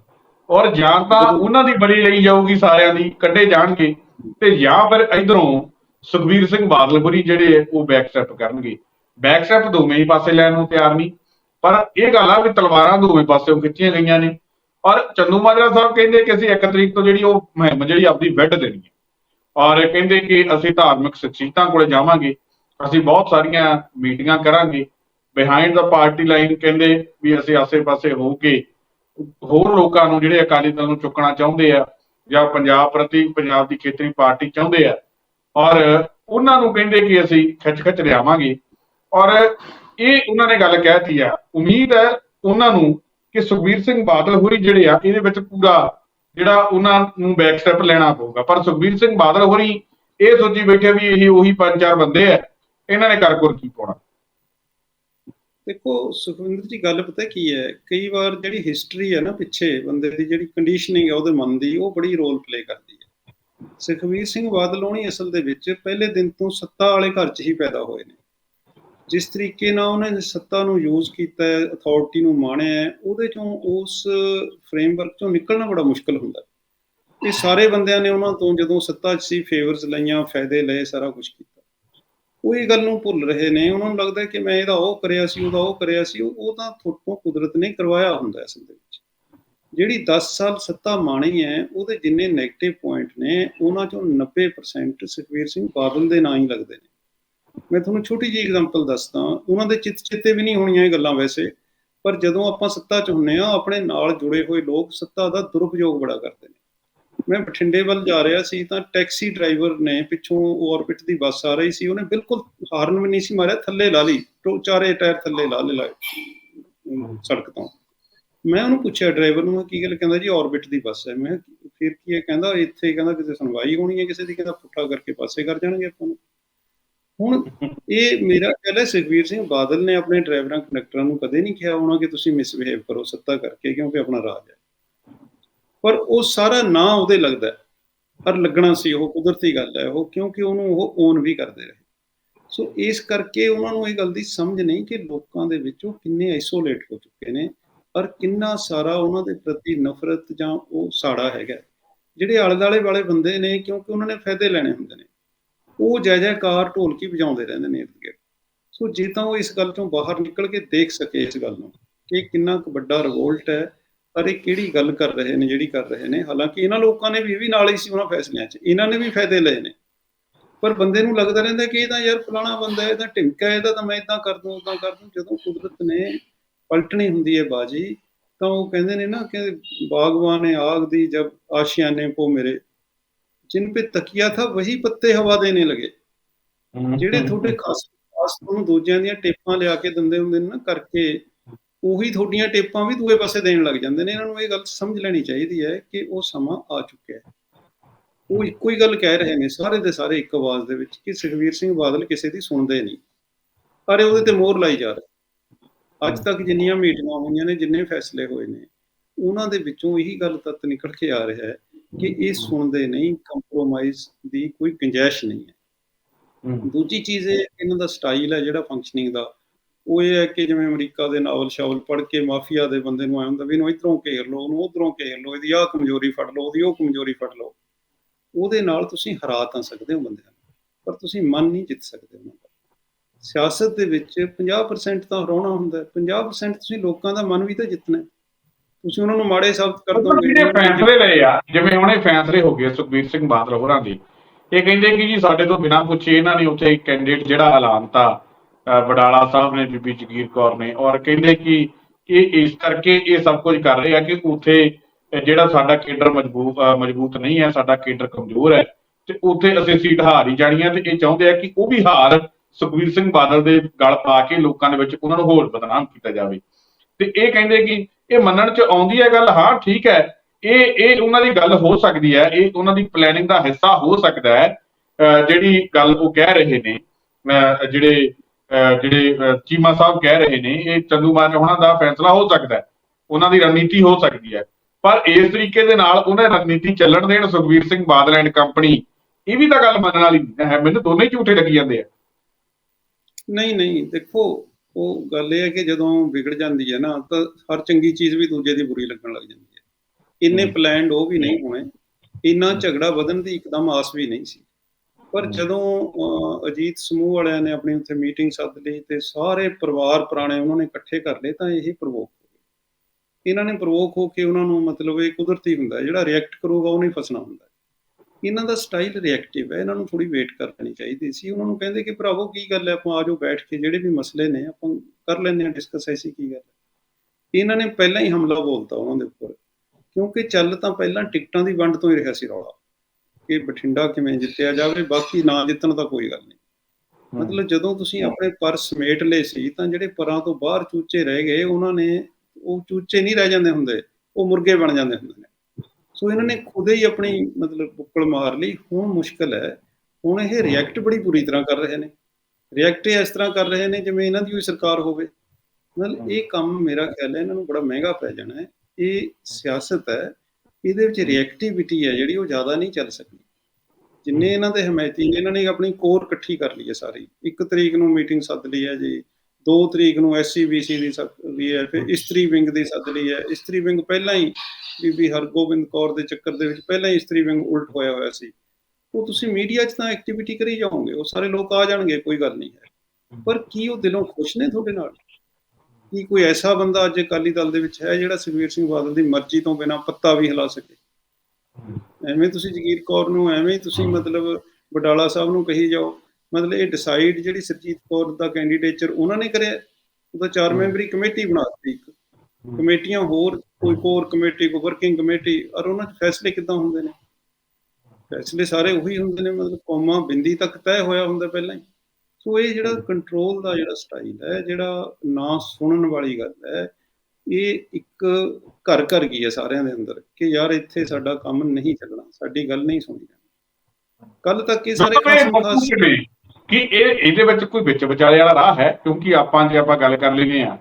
ਔਰ ਜਾਂ ਤਾਂ ਉਹਨਾਂ ਦੀ ਬੜੀ ਲਈ ਜਾਊਗੀ ਸਾਰਿਆਂ ਦੀ, ਕੱਢੇ ਜਾਣਗੇ। ਤੇ ਜਾਂ ਫਿਰ ਇਧਰੋਂ ਸੁਖਬੀਰ ਸਿੰਘ ਬਾਦਲ ਹੋਰੀ ਜਿਹੜੇ ਉਹ ਬੈਕ ਸਟੈਪ ਕਰਨਗੇ। ਬੈਕ ਸਟੈਪ ਦੋਵੇਂ ਹੀ ਪਾਸੇ ਲੈਣ ਨੂੰ ਤਿਆਰ ਨਹੀਂ। ਪਰ ਇਹ ਗੱਲ ਆ ਵੀ ਤਲਵਾਰਾਂ ਦੋਵੇਂ ਪਾਸਿਓਂ ਖਿੱਚੀਆਂ ਗਈਆਂ ਨੇ। ਔਰ ਚੰਦੂ ਮਾਜਰਾ ਸਾਹਿਬ ਕਹਿੰਦੇ ਕਿ ਅਸੀਂ 1 ਤਰੀਕ ਤੋਂ ਜਿਹੜੀ ਉਹ ਮੁਹਿੰਮ ਜਿਹੜੀ ਆਪਦੀ ਵਿੱਢ ਦੇਣੀ ਹੈ। ਔਰ ਕਹਿੰਦੇ ਕਿ ਅਸੀਂ ਧਾਰਮਿਕ ਸ਼ਖਸੀਅਤਾਂ ਕੋਲੇ ਜਾਵਾਂਗੇ। ਅਸੀਂ ਬਹੁਤ ਸਾਰੀਆਂ ਮੀਟਿੰਗਾਂ ਕਰਾਂਗੇ। ਬਿਹਾਈਂਡ ਦਾ ਪਾਰਟੀ ਲਾਈਨ ਕਹਿੰਦੇ ਵੀ ਅਸੀਂ ਆਸੇ-ਪਾਸੇ ਹੋ ਕੇ ਹੋਰ ਲੋਕਾਂ ਨੂੰ ਜਿਹੜੇ ਅਕਾਲੀ ਦਲ ਨੂੰ ਚੁੱਕਣਾ ਚਾਹੁੰਦੇ ਆ ਜਾਂ ਪੰਜਾਬ ਪ੍ਰਤੀ, ਪੰਜਾਬ ਦੀ ਖੇਤਰੀ ਪਾਰਟੀ ਚਾਹੁੰਦੇ ਆ, ਔਰ ਉਹਨਾਂ ਨੂੰ ਕਹਿੰਦੇ ਕਿ ਅਸੀਂ ਖਿੱਚ-ਖਿੱਚ ਲਿਆਵਾਂਗੇ। ਔਰ ਇਹ ਉਹਨਾਂ ਨੇ ਗੱਲ ਕਹਿਤੀ ਆ। ਉਮੀਦ ਹੈ ਉਹਨਾਂ ਨੂੰ ਕਿ ਸੁਖਬੀਰ ਸਿੰਘ ਬਾਦਲ ਹੋਰੀ ਜਿਹੜੇ ਆ, ਇਹਦੇ ਵਿੱਚ ਪੂਰਾ ਜਿਹੜਾ ਉਹਨਾਂ ਨੂੰ ਬੈਕ ਸਟੈਪ ਲੈਣਾ ਪਊਗਾ। ਪਰ ਸੁਖਬੀਰ ਸਿੰਘ ਬਾਦਲ ਹੋਰੀ ਇਹ ਸੋਚੀ ਬੈਠੇ ਵੀ ਇਹ ਉਹੀ ਪੰਜ ਚਾਰ ਬੰਦੇ ਆ, ਇਹਨਾਂ ਨੇ ਕਰਕੁਰ ਕੀ ਪਾਉਣਾ। ਦੇਖੋ, ਸੁਖਵਿੰਦਰ ਜੀ, ਗੱਲ ਪਤਾ ਕੀ ਹੈ? ਕਈ ਵਾਰ ਜਿਹੜੀ ਹਿਸਟਰੀ ਹੈ ਨਾ ਪਿੱਛੇ ਬੰਦੇ ਦੀ, ਜਿਹੜੀ ਕੰਡੀਸ਼ਨਿੰਗ ਹੈ ਉਹਦੇ ਮਨ ਦੀ, ਉਹ ਬੜੀ ਰੋਲ ਪਲੇ ਕਰਦੀ ਹੈ। ਸੁਖਵੀਰ ਸਿੰਘ ਬਾਦਲ ਅਸਲ ਦੇ ਵਿੱਚ ਪਹਿਲੇ ਦਿਨ ਤੋਂ ਸੱਤਾ ਵਾਲੇ ਘਰ 'ਚ ਹੀ ਪੈਦਾ ਹੋਏ ਨੇ। ਜਿਸ ਤਰੀਕੇ ਨਾਲ ਉਹਨੇ ਸੱਤਾ ਨੂੰ ਯੂਜ਼ ਕੀਤਾ ਹੈ ਅਥਾਰਟੀ ਨੂੰ ਮਾਣਿਆ ਹੈ, ਉਹਦੇ ਚੋਂ ਉਸ ਫਰੇਮਵਰਕ ਚੋਂ ਨਿਕਲਣਾ ਬੜਾ ਮੁਸ਼ਕਲ ਹੁੰਦਾ। ਇਹ ਸਾਰੇ ਬੰਦਿਆਂ ਨੇ ਉਹਨਾਂ ਤੋਂ ਜਦੋਂ ਸੱਤਾ 'ਚ ਸੀ ਫੇਵਰਸ ਲਈਆਂ, ਫਾਇਦੇ ਲਏ, ਸਾਰਾ ਕੁਝ ਕੀਤਾ। ਉਹ ਇਹ ਗੱਲ ਨੂੰ ਭੁੱਲ ਰਹੇ ਨੇ। ਉਹਨਾਂ ਨੂੰ ਲੱਗਦਾ ਕਿ ਮੈਂ ਇਹਦਾ ਉਹ ਕਰਿਆ ਸੀ, ਉਹਦਾ ਉਹ ਕਰਿਆ ਸੀ। ਉਹ ਤਾਂ ਤੁਹਾਡੇ ਕੁਦਰਤ ਨੇ ਕਰਵਾਇਆ ਹੁੰਦਾ ਅਸਲ ਦੇ ਵਿੱਚ। ਜਿਹੜੀ 10 ਸਾਲ ਸੱਤਾ ਮਾਣੀ ਹੈ, ਉਹਦੇ ਜਿੰਨੇ 네ਗੇਟਿਵ ਪੁਆਇੰਟ ਨੇ, ਉਹਨਾਂ ਚੋਂ 90% ਸੁਖਵੀਰ ਸਿੰਘ ਬਾਦਲ ਦੇ ਨਾਂ ਹੀ ਲੱਗਦੇ ਨੇ। ਮੈਂ ਤੁਹਾਨੂੰ ਛੋਟੀ ਜਿਹੀ ਐਗਜ਼ਾਮਪਲ ਦੱਸਦਾ। ਉਹਨਾਂ ਦੇ ਚਿੱਤ ਚਿੱਤੇ ਵੀ ਨਹੀਂ ਹੋਣੀਆਂ ਇਹ ਗੱਲਾਂ ਵੈਸੇ। ਪਰ ਜਦੋਂ ਆਪਾਂ ਸੱਤਾ 'ਚ ਹੁੰਨੇ ਆ ਆਪਣੇ ਨਾਲ ਜੁੜੇ ਹੋਏ ਲੋਕ ਸੱਤਾ ਦਾ ਦੁਰਉਪਯੋਗ ਬੜਾ ਕਰਦੇ ਨੇ। ਮੈਂ ਬਠਿੰਡੇ ਵੱਲ ਜਾ ਰਿਹਾ ਸੀ ਤਾਂ ਟੈਕਸੀ ਡਰਾਈਵਰ ਨੇ ਪਿੱਛੋਂ ਆਰਬਿਟ ਦੀ ਬੱਸ ਆ ਰਹੀ ਸੀ, ਉਹਨੇ ਬਿਲਕੁਲ ਹਾਰਨ ਵੀ ਨਹੀਂ ਸੀ ਮਾਰਿਆ, ਥੱਲੇ ਲਾ ਲਈ ਟੋ ਚਾਰੇ ਟਾਇਰ ਥੱਲੇ ਲਾ ਲਏ ਲਾਏ ਸੜਕ ਤੋਂ। ਮੈਂ ਉਹਨੂੰ ਪੁੱਛਿਆ ਡਰਾਈਵਰ ਨੂੰ ਕੀ ਗੱਲ? ਕਹਿੰਦਾ, ਜੀ ਔਰਬਿਟ ਦੀ ਬੱਸ ਹੈ। ਮੈਂ ਫਿਰ ਕੀ ਹੈ? ਕਹਿੰਦਾ, ਇੱਥੇ ਕਹਿੰਦਾ ਕਿਸੇ ਸੁਣਵਾਈ ਹੋਣੀ ਹੈ, ਕਿਸੇ ਦੀ ਕਹਿੰਦਾ ਪੁੱਠਾ ਕਰਕੇ ਪਾਸੇ ਕਰ ਜਾਣਗੇ ਆਪਾਂ ਨੂੰ। ਹੁਣ ਇਹ ਮੇਰਾ ਖਿਆਲ ਹੈ, ਸੁਖਵੀਰ ਸਿੰਘ ਬਾਦਲ ਨੇ ਆਪਣੇ ਡਰਾਈਵਰਾਂ, ਕੰਡਕਟਰਾਂ ਨੂੰ ਕਦੇ ਨਹੀਂ ਕਿਹਾ ਹੋਣਾ ਕਿ ਤੁਸੀਂ ਮਿਸਬਿਹੇਵ ਕਰੋ ਸੱਤਾ ਕਰਕੇ, ਕਿਉਂਕਿ ਆਪਣਾ ਰਾਜ ਹੈ। ਪਰ ਉਹ ਸਾਰਾ ਨਾਂ ਉਹਦੇ ਲੱਗਦਾ ਪਰ ਲੱਗਣਾ ਸੀ, ਉਹ ਕੁਦਰਤੀ ਗੱਲ ਹੈ, ਉਹ ਕਿਉਂਕਿ ਉਹਨੂੰ ਉਹ ਓਨ ਵੀ ਕਰਦੇ ਰਹੇ। ਸੋ ਇਸ ਕਰਕੇ ਉਹਨਾਂ ਨੂੰ ਇਹ ਗੱਲ ਦੀ ਸਮਝ ਨਹੀਂ ਕਿ ਲੋਕਾਂ ਦੇ ਵਿੱਚ ਉਹ ਕਿੰਨੇ ਆਈਸੋਲੇਟ ਹੋ ਚੁੱਕੇ ਨੇ ਔਰ ਕਿੰਨਾ ਸਾਰਾ ਉਹਨਾਂ ਦੇ ਪ੍ਰਤੀ ਨਫ਼ਰਤ ਜਾਂ ਉਹ ਸਾੜਾ ਹੈਗਾ ਜਿਹੜੇ ਆਲੇ ਦੁਆਲੇ ਵਾਲੇ ਬੰਦੇ ਨੇ, ਕਿਉਂਕਿ ਉਹਨਾਂ ਨੇ ਫਾਇਦੇ ਲੈਣੇ ਹੁੰਦੇ ਨੇ। ਉਹ ਜੈ ਜੈਕਾਰ ਢੋਲਕੀ ਵਜਾਉਂਦੇ ਰਹਿੰਦੇ ਨੇ ਇਰਦ ਸੋ ਜੇ ਤਾਂ ਉਹ ਇਸ ਗੱਲ ਤੋਂ ਬਾਹਰ ਨਿਕਲ ਕੇ ਦੇਖ ਸਕੇ ਇਸ ਗੱਲ ਨੂੰ, ਕਿ ਕਿੰਨਾ ਕੁ ਵੱਡਾ ਰਿਵੋਲਟ ਹੈ ਪਰ ਇਹ ਕਿਹੜੀ ਗੱਲ ਕਰ ਰਹੇ ਨੇ ਜਿਹੜੀ ਕਰ ਰਹੇ ਨੇ? ਹਾਲਾਂਕਿ ਇਹਨਾਂ ਲੋਕਾਂ ਨੇ ਵੀ ਵੀ ਨਾਲ ਹੀ ਸੀ ਉਹਨਾਂ ਫੈਸਲਿਆਂ 'ਚ। ਇਹਨਾਂ ਨੇ ਵੀ ਫਾਇਦੇ ਲਏ ਨੇ। ਪਰ ਬੰਦੇ ਨੂੰ ਲੱਗਦਾ ਰਹਿੰਦਾ ਕਿ ਇਹ ਤਾਂ ਯਾਰ ਫਲਾਣਾ ਬੰਦਾ ਹੈ ਤਾਂ ਢਿਮਕਾ ਇਹਦਾ ਤਾਂ ਮੈਂ ਇਦਾਂ ਕਰ ਦੂੰ ਉਦਾਂ ਕਰ ਦੂੰ। ਜਦੋਂ ਕੁਦਰਤ ਨੇ ਪਲਟਣੀ ਹੁੰਦੀ ਹੈ ਬਾਜੀ ਤਾਂ ਉਹ ਕਹਿੰਦੇ ਨੇ ਨਾ ਕਿ ਬਾਗਵਾਨੇ ਆਗ ਦੀ ਜਬ ਆਸ਼ਿਆਨੇ ਪੋ ਮੇਰੇ। ਜਿਨ ਪੇ ਤਕਿਆ ਥਾ ਵਹੀ ਪੱਤੇ ਹਵਾ ਦੇਣੇ ਲਗੇ। ਜਿਹੜੇ ਤੁਹਾਡੇ ਖਾਸ ਖਾਸ ਤੁਹਾਨੂੰ ਦੂਜਿਆਂ ਦੀਆਂ ਟੇਪਾਂ ਲਿਆ ਕੇ ਦਿੰਦੇ ਹੁੰਦੇ ਨੇ ਨਾ ਕਰਕੇ ਉਹੀ ਤੁਹਾਡੀਆਂ ਟੇਪਾਂ ਵੀ ਦੂਏ ਪਾਸੇ ਦੇਣ ਲੱਗ ਜਾਂਦੇ ਨੇ। ਇਹਨਾਂ ਨੂੰ ਇਹ ਗੱਲ ਸਮਝ ਲੈਣੀ ਚਾਹੀਦੀ ਹੈ ਕਿ ਉਹ ਸਮਾਂ ਆ ਚੁੱਕਿਆ ਹੈ। ਉਹ ਇੱਕੋ ਹੀ ਗੱਲ ਕਹਿ ਰਹੇ ਨੇ ਸਾਰੇ ਦੇ ਸਾਰੇ ਇੱਕ ਆਵਾਜ਼ ਦੇ ਵਿੱਚ ਕਿ ਸੁਖਵੀਰ ਸਿੰਘ ਬਾਦਲ ਕਿਸੇ ਦੀ ਸੁਣਦੇ ਨਹੀਂ। ਪਰ ਉਹਦੇ ਤੇ ਮੋਹਰ ਲਾਈ ਜਾ ਰਹੀ ਅੱਜ ਤੱਕ ਜਿੰਨੀਆਂ ਮੀਟਿੰਗਾਂ ਹੋਈਆਂ ਨੇ ਜਿੰਨੇ ਫੈਸਲੇ ਹੋਏ ਨੇ ਉਹਨਾਂ ਦੇ ਵਿੱਚੋਂ ਇਹੀ ਗੱਲ ਤੱਤ ਨਿਕਲ ਕੇ ਆ ਰਿਹਾ ਹੈ ਕਿ ਇਹ ਸੁਣਦੇ ਨਹੀਂ ਕੰਪਰੋਮਾਈਜ਼ ਦੀ ਕੋਈ ਗੁੰਜਾਇਸ਼ ਨਹੀਂ ਹੈ। ਦੂਜੀ ਚੀਜ਼ ਇਹ ਇਹਨਾਂ ਦਾ ਸਟਾਈਲ ਹੈ ਜਿਹੜਾ ਫੰਕਸ਼ਨਿੰਗ ਦਾ। ਉਹ ਇਹ ਹੈ ਕਿ ਜਿਵੇਂ ਅਮਰੀਕਾ ਦੇ ਨਾਵਲ ਸ਼ਾਵਲ ਪੜ੍ਹ ਕੇ ਮਾਫੀਆ ਦੇ ਬੰਦੇ ਨੂੰ ਹੁੰਦਾ ਵੀ ਇਹਨੂੰ ਇਧਰੋਂ ਘੇਰ ਲਓ ਉਹਨੂੰ ਉਧਰੋਂ ਘੇਰ ਲਓ ਇਹਦੀ ਆਹ ਕਮਜ਼ੋਰੀ ਫੜ ਲਓ ਉਹਦੀ ਉਹ ਕਮਜ਼ੋਰੀ ਫੜ ਲਓ। ਉਹਦੇ ਨਾਲ ਤੁਸੀਂ ਹਰਾ ਤਾਂ ਸਕਦੇ ਹੋ ਬੰਦਿਆਂ ਨੂੰ ਪਰ ਤੁਸੀਂ ਮਨ ਨਹੀਂ ਜਿੱਤ ਸਕਦੇ ਉਹਨਾਂ ਦਾ। ਸਿਆਸਤ ਦੇ ਵਿੱਚ 50% ਤਾਂ ਹਰਾਉਣਾ ਹੁੰਦਾ ਹੈ 50% ਤੁਸੀਂ ਲੋਕਾਂ ਦਾ ਮਨ ਵੀ ਤਾਂ ਜਿੱਤਣਾ ਤੁਸੀਂ ਉਹਨਾਂ ਨੂੰ ਮਾੜੇ ਸ਼ਬਦ ਕਰ ਦੋਗੇ ਜਿਹੜੇ ਫੈਸਲੇ ਲਏ ਆ ਜਿਵੇਂ ਹੁਣ ਫੈਸਲੇ ਹੋ ਗਏ ਸੁਖਬੀਰ ਸਿੰਘ ਬਾਦਲ ਹੋਰਾਂ ਦੇ ਇਹ ਕਹਿੰਦੇ ਕਿ ਜੀ ਸਾਡੇ ਤੋਂ ਬਿਨਾਂ ਪੁੱਛੇ ਇਹਨਾਂ ਨੇ ਉੱਥੇ ਇੱਕ ਕੈਂਡੀਡੇਟ ਜਿਹੜਾ ਐਲਾਨਤਾ ਵਡਾਲਾ ਸਾਹਿਬ ਨੇ ਬੀਬੀ ਜਗੀਰ ਕੌਰ ਨੇ ਔਰ ਕਹਿੰਦੇ ਕਿ ਇਹ ਇਸ ਕਰਕੇ ਇਹ ਸਭ ਕੁਝ ਕਰ ਰਹੇ ਆ ਕਿ ਉੱਥੇ ਜਿਹੜਾ ਸਾਡਾ ਕੇਡਰ ਮਜ਼ਬੂਤ ਮਜ਼ਬੂਤ ਨਹੀਂ ਹੈ, ਸਾਡਾ ਕੇਡਰ ਕਮਜ਼ੋਰ ਹੈ, ਤੇ ਉੱਥੇ ਅਸੀਂ ਸੀਟ ਹਾਰ ਹੀ ਜਾਣੀ ਹੈ ਤੇ ਇਹ ਚਾਹੁੰਦੇ ਆ ਕਿ ਉਹ ਵੀ ਹਾਰ ਸੁਖਬੀਰ ਸਿੰਘ ਬਾਦਲ ਦੇ ਗਲ ਪਾ ਕੇ ਲੋਕਾਂ ਦੇ ਵਿੱਚ ਉਹਨਾਂ ਨੂੰ ਹੋਰ ਬਦਨਾਮ ਕੀਤਾ ਜਾਵੇ। ਤੇ ਇਹ ਕਹਿੰਦੇ ਕਿ ਇਹ ਮੰਨਣ ਚ ਆਉਂਦੀ ਹੈ ਗੱਲ, ਹਾਂ, ਠੀਕ ਹੈ, ਇਹ ਇਹ ਉਹਨਾਂ ਦੀ ਗੱਲ ਹੋ ਸਕਦੀ ਹੈ, ਇਹ ਉਹਨਾਂ ਦੀ ਪਲੈਨਿੰਗ ਦਾ ਹਿੱਸਾ ਹੋ ਸਕਦਾ ਹੈ ਅਹ ਜਿਹੜੀ ਗੱਲ ਉਹ ਕਹਿ ਰਹੇ ਨੇ ਅਹ ਜਿਹੜੇ ਜਿਹੜੇ ਚੀਮਾ ਸਾਹਿਬ ਕਹਿ ਰਹੇ ਨੇ ਇਹ ਚੰਦੂ ਮਾਨ ਉਹਨਾਂ ਦਾ ਫੈਸਲਾ ਹੋ ਸਕਦਾ ਹੈ ਉਹਨਾਂ ਦੀ ਰਣਨੀਤੀ ਹੋ ਸਕਦੀ ਹੈ। ਪਰ ਇਸ ਤਰੀਕੇ ਦੇ ਨਾਲ ਉਹਨਾਂ ਦੀ ਰਣਨੀਤੀ ਚੱਲਣ ਦੇਣ ਸੁਖਬੀਰ ਸਿੰਘ ਬਾਦਲ ਐਂਡ ਕੰਪਨੀ ਇਹ ਵੀ ਤਾਂ ਗੱਲ ਮੰਨਣ ਵਾਲੀ ਨਹੀਂ ਹੈ। ਮੈਨੂੰ ਦੋਨੇ ਝੂਠੇ ਲੱਗੀ ਜਾਂਦੇ ਆ। ਨਹੀਂ ਨਹੀਂ ਦੇਖੋ ਉਹ ਗੱਲ ਇਹ ਹੈ ਕਿ ਜਦੋਂ ਵਿਗੜ ਜਾਂਦੀ ਹੈ ਨਾ ਤਾਂ ਹਰ ਚੰਗੀ ਚੀਜ਼ ਵੀ ਦੂਜੇ ਦੀ ਬੁਰੀ ਲੱਗਣ ਲੱਗ ਜਾਂਦੀ ਹੈ। ਇੰਨੇ। ਪਲਾਨਡ ਉਹ ਵੀ ਨਹੀਂ ਹੋਣੇ ਇੰਨਾ ਝਗੜਾ ਵਧਣ ਦੀ ਇੱਕਦਮ ਆਸ ਵੀ ਨਹੀਂ ਸੀ। ਪਰ। ਜਦੋਂ ਅਜੀਤ ਸਮੂਹ ਵਾਲਿਆਂ ਨੇ ਆਪਣੀ ਉੱਥੇ ਮੀਟਿੰਗ ਸੱਦ ਲਈ ਤੇ ਸਾਰੇ ਪਰਿਵਾਰ ਪੁਰਾਣੇ ਉਹਨਾਂ ਨੇ ਇਕੱਠੇ ਕਰ ਲਏ ਤਾਂ ਇਹ ਪ੍ਰਵੋਕ ਹੋ ਗਏ। ਇਹਨਾਂ ਨੇ ਪ੍ਰਵੋਕ ਹੋ ਕੇ ਉਹਨਾਂ ਨੂੰ ਮਤਲਬ ਇਹ ਕੁਦਰਤੀ ਹੁੰਦਾ ਜਿਹੜਾ ਰਿਐਕਟ ਕਰੂਗਾ ਉਹ ਨਹੀਂ ਫਸਣਾ ਹੁੰਦਾ। ਇਹਨਾਂ ਦਾ ਸਟਾਈਲ ਰਿਐਕਟਿਵ ਹੈ ਇਹਨਾਂ ਨੂੰ ਥੋੜੀ ਵੇਟ ਕਰ ਲੈਣੀ ਚਾਹੀਦੀ ਸੀ। ਉਹਨਾਂ ਨੂੰ ਕਹਿੰਦੇ ਕਿ ਭਰਾਵੋ ਕੀ ਗੱਲ ਹੈ ਆਪਾਂ ਆਜੋ ਬੈਠ ਕੇ ਜਿਹੜੇ ਵੀ ਮਸਲੇ ਨੇ ਆਪਾਂ ਕਰ ਲੈਂਦੇ ਹਾਂ ਡਿਸਕਸ ਐਸੀ ਕੀ ਗੱਲ ਇਹਨਾਂ ਨੇ ਪਹਿਲਾਂ ਹੀ ਹਮਲਾ ਬੋਲਤਾ ਉਹਨਾਂ ਦੇ ਉੱਪਰ ਕਿਉਂਕਿ ਚੱਲ ਤਾਂ ਪਹਿਲਾਂ ਟਿਕਟਾਂ ਦੀ ਵੰਡ ਤੋਂ ਹੀ ਰਿਹਾ ਸੀ ਰੌਲਾ। ਕਿ ਬਠਿੰਡਾ ਕਿਵੇਂ ਜਿੱਤਿਆ ਜਾਵੇ ਬਾਕੀ ਨਾ ਜਿੱਤਣ ਦਾ ਕੋਈ ਗੱਲ ਨਹੀਂ। ਮਤਲਬ ਜਦੋਂ ਤੁਸੀਂ ਆਪਣੇ ਪਰ ਸਮੇਟ ਲਏ ਸੀ ਤਾਂ ਜਿਹੜੇ ਪਰਾਂ ਤੋਂ ਬਾਹਰ ਚੂਚੇ ਰਹਿ ਗਏ ਉਹਨਾਂ ਨੇ ਉਹ ਚੂਚੇ ਨਹੀਂ ਰਹਿ ਜਾਂਦੇ ਹੁੰਦੇ ਉਹ ਮੁਰਗੇ ਬਣ ਜਾਂਦੇ ਹੁੰਦੇ ਨੇ। ਸੋ ਇਹਨਾਂ ਨੇ ਖੁਦੇ ਹੀ ਆਪਣੀ ਮਤਲਬ ਬੁੱਕਲ ਮਾਰ ਲਈ। ਹੁਣ ਮੁਸ਼ਕਲ ਹੈ। ਹੁਣ ਇਹ ਰਿਐਕਟ ਬੜੀ ਬੁਰੀ ਤਰ੍ਹਾਂ ਕਰ ਰਹੇ ਨੇ। ਰਿਐਕਟ ਇਸ ਤਰ੍ਹਾਂ ਕਰ ਰਹੇ ਨੇ ਜਿਵੇਂ ਇਹਨਾਂ ਦੀ ਵੀ ਸਰਕਾਰ ਹੋਵੇ। ਮਤਲਬ ਇਹ ਕੰਮ ਮੇਰਾ ਖਿਆਲ ਹੈ ਇਹਨਾਂ ਨੂੰ ਬੜਾ ਮਹਿੰਗਾ ਪੈ ਜਾਣਾ ਹੈ। ਇਹ ਸਿਆਸਤ ਹੈ। ਇਹਦੇ ਵਿੱਚ ਰਿਐਕਟਿਵਿਟੀ ਹੈ ਜਿਹੜੀ ਉਹ ਜ਼ਿਆਦਾ ਨਹੀਂ ਚੱਲ ਸਕਦੀ। ਜਿੰਨੇ ਇਹਨਾਂ ਦੇ ਹਮਾਇਤੀ ਨੇ ਇਹਨਾਂ ਨੇ ਆਪਣੀ ਕੋਰ ਇਕੱਠੀ ਕਰ ਲਈ ਹੈ ਸਾਰੀ। ਇੱਕ ਤਰੀਕ ਨੂੰ ਮੀਟਿੰਗ ਸੱਦ ਲਈ ਹੈ ਜੀ 2 ਤਰੀਕ ਨੂੰ ਐਸਸੀਬੀਸੀ ਦੀ ਸੱਦ ਲਈ ਹੈ ਫਿਰ ਇਸਤਰੀ ਵਿੰਗ ਦੀ ਸੱਦ ਲਈ ਹੈ। ਇਸਤਰੀ ਵਿੰਗ ਪਹਿਲਾਂ ਹੀ ਬੀਬੀ ਹਰਗੋਬਿੰਦ ਕੌਰ ਦੇ ਚੱਕਰ ਦੇ ਵਿੱਚ ਪਹਿਲਾਂ ਹੀ ਇਸਤਰੀ ਵਿੰਗ ਉਲਟ ਹੋਇਆ ਹੋਇਆ ਸੀ। ਉਹ ਤੁਸੀਂ ਮੀਡੀਆ 'ਚ ਤਾਂ ਐਕਟੀਵਿਟੀ ਕਰੀ ਜਾਓਗੇ ਉਹ ਸਾਰੇ ਲੋਕ ਆ ਜਾਣਗੇ ਕੋਈ ਗੱਲ ਨਹੀਂ ਹੈ। ਪਰ ਕੀ ਉਹ ਦਿਲੋਂ ਖੁਸ਼ ਨੇ ਤੁਹਾਡੇ ਨਾਲ? ਕੀ ਕੋਈ ਐਸਾ ਬੰਦਾ ਅੱਜ ਅਕਾਲੀ ਦਲ ਦੇ ਵਿੱਚ ਹੈ ਜਿਹੜਾ ਸੁਖਬੀਰ ਸਿੰਘ ਬਾਦਲ ਦੀ ਮਰਜ਼ੀ ਤੋਂ ਬਿਨਾਂ ਪੱਤਾ ਵੀ ਹਿਲਾ ਸਕੇ? ਐਵੇਂ ਤੁਸੀਂ ਜਗੀਰ ਕੌਰ ਨੂੰ ਐਵੇਂ ਹੀ ਤੁਸੀਂ ਮਤਲਬ ਬਡਾਲਾ ਸਾਹਿਬ ਨੂੰ ਕਹੀ ਜਾਓ। ਮਤਲਬ ਇਹ ਡਿਸਾਈਡ ਜਿਹੜੀ ਸਰਜੀਤ ਕੌਰ ਦਾ ਕੈਂਡੀਡੇਚਰ ਉਹਨਾਂ ਨੇ ਕਰਿਆ। ਉਹਦਾ ਚਾਰ ਮੈਂਬਰੀ ਕਮੇਟੀ ਬਣਾ ਦਿੱਤੀ ਇੱਕ। ਕਮੇਟੀਆਂ ਹੋਰ ਕੋਈ ਕੋਰ ਕਮੇਟੀ ਕੋਈ ਵਰਕਿੰਗ ਕਮੇਟੀ ਔਰ ਉਹਨਾਂ 'ਚ ਫੈਸਲੇ ਕਿੱਦਾਂ ਹੁੰਦੇ ਨੇ? ਫੈਸਲੇ ਸਾਰੇ ਉਹੀ ਹੁੰਦੇ ਨੇ ਮਤਲਬ ਕੌਮਾ ਬਿੰਦੀ ਤੱਕ ਤੈਅ ਹੋਇਆ ਹੁੰਦਾ ਪਹਿਲਾਂ ਹੀ। ਸੋ ਇਹ ਜਿਹੜਾ ਕੰਟਰੋਲ ਦਾ ਜਿਹੜਾ ਸਟਾਈਲ ਹੈ ਜਿਹੜਾ ਨਾ ਸੁਣਨ ਵਾਲੀ ਗੱਲ ਹੈ ਇਹ ਇੱਕ ਘਰ ਘਰ ਗਈ ਹੈ ਸਾਰਿਆਂ ਦੇ ਅੰਦਰ ਕਿ ਯਾਰ ਇੱਥੇ ਸਾਡਾ ਕੰਮ ਨਹੀਂ ਚੱਲਣਾ ਸਾਡੀ ਗੱਲ ਨਹੀਂ ਸੁਣੀ ਜਾਣੀ। ਕੱਲ ਤੱਕ ਇਹ ਸਾਰੇ ਖਾਸ? ਕਿ ਇਹ ਇਹਦੇ ਵਿੱਚ ਕੋਈ ਵਿੱਚ ਵਿਚਾਲੇ ਵਾਲਾ ਰਾਹ ਹੈ? ਕਿਉਂਕਿ ਆਪਾਂ ਜੇ ਆਪਾਂ ਗੱਲ ਕਰ ਲੈਨੇ ਆ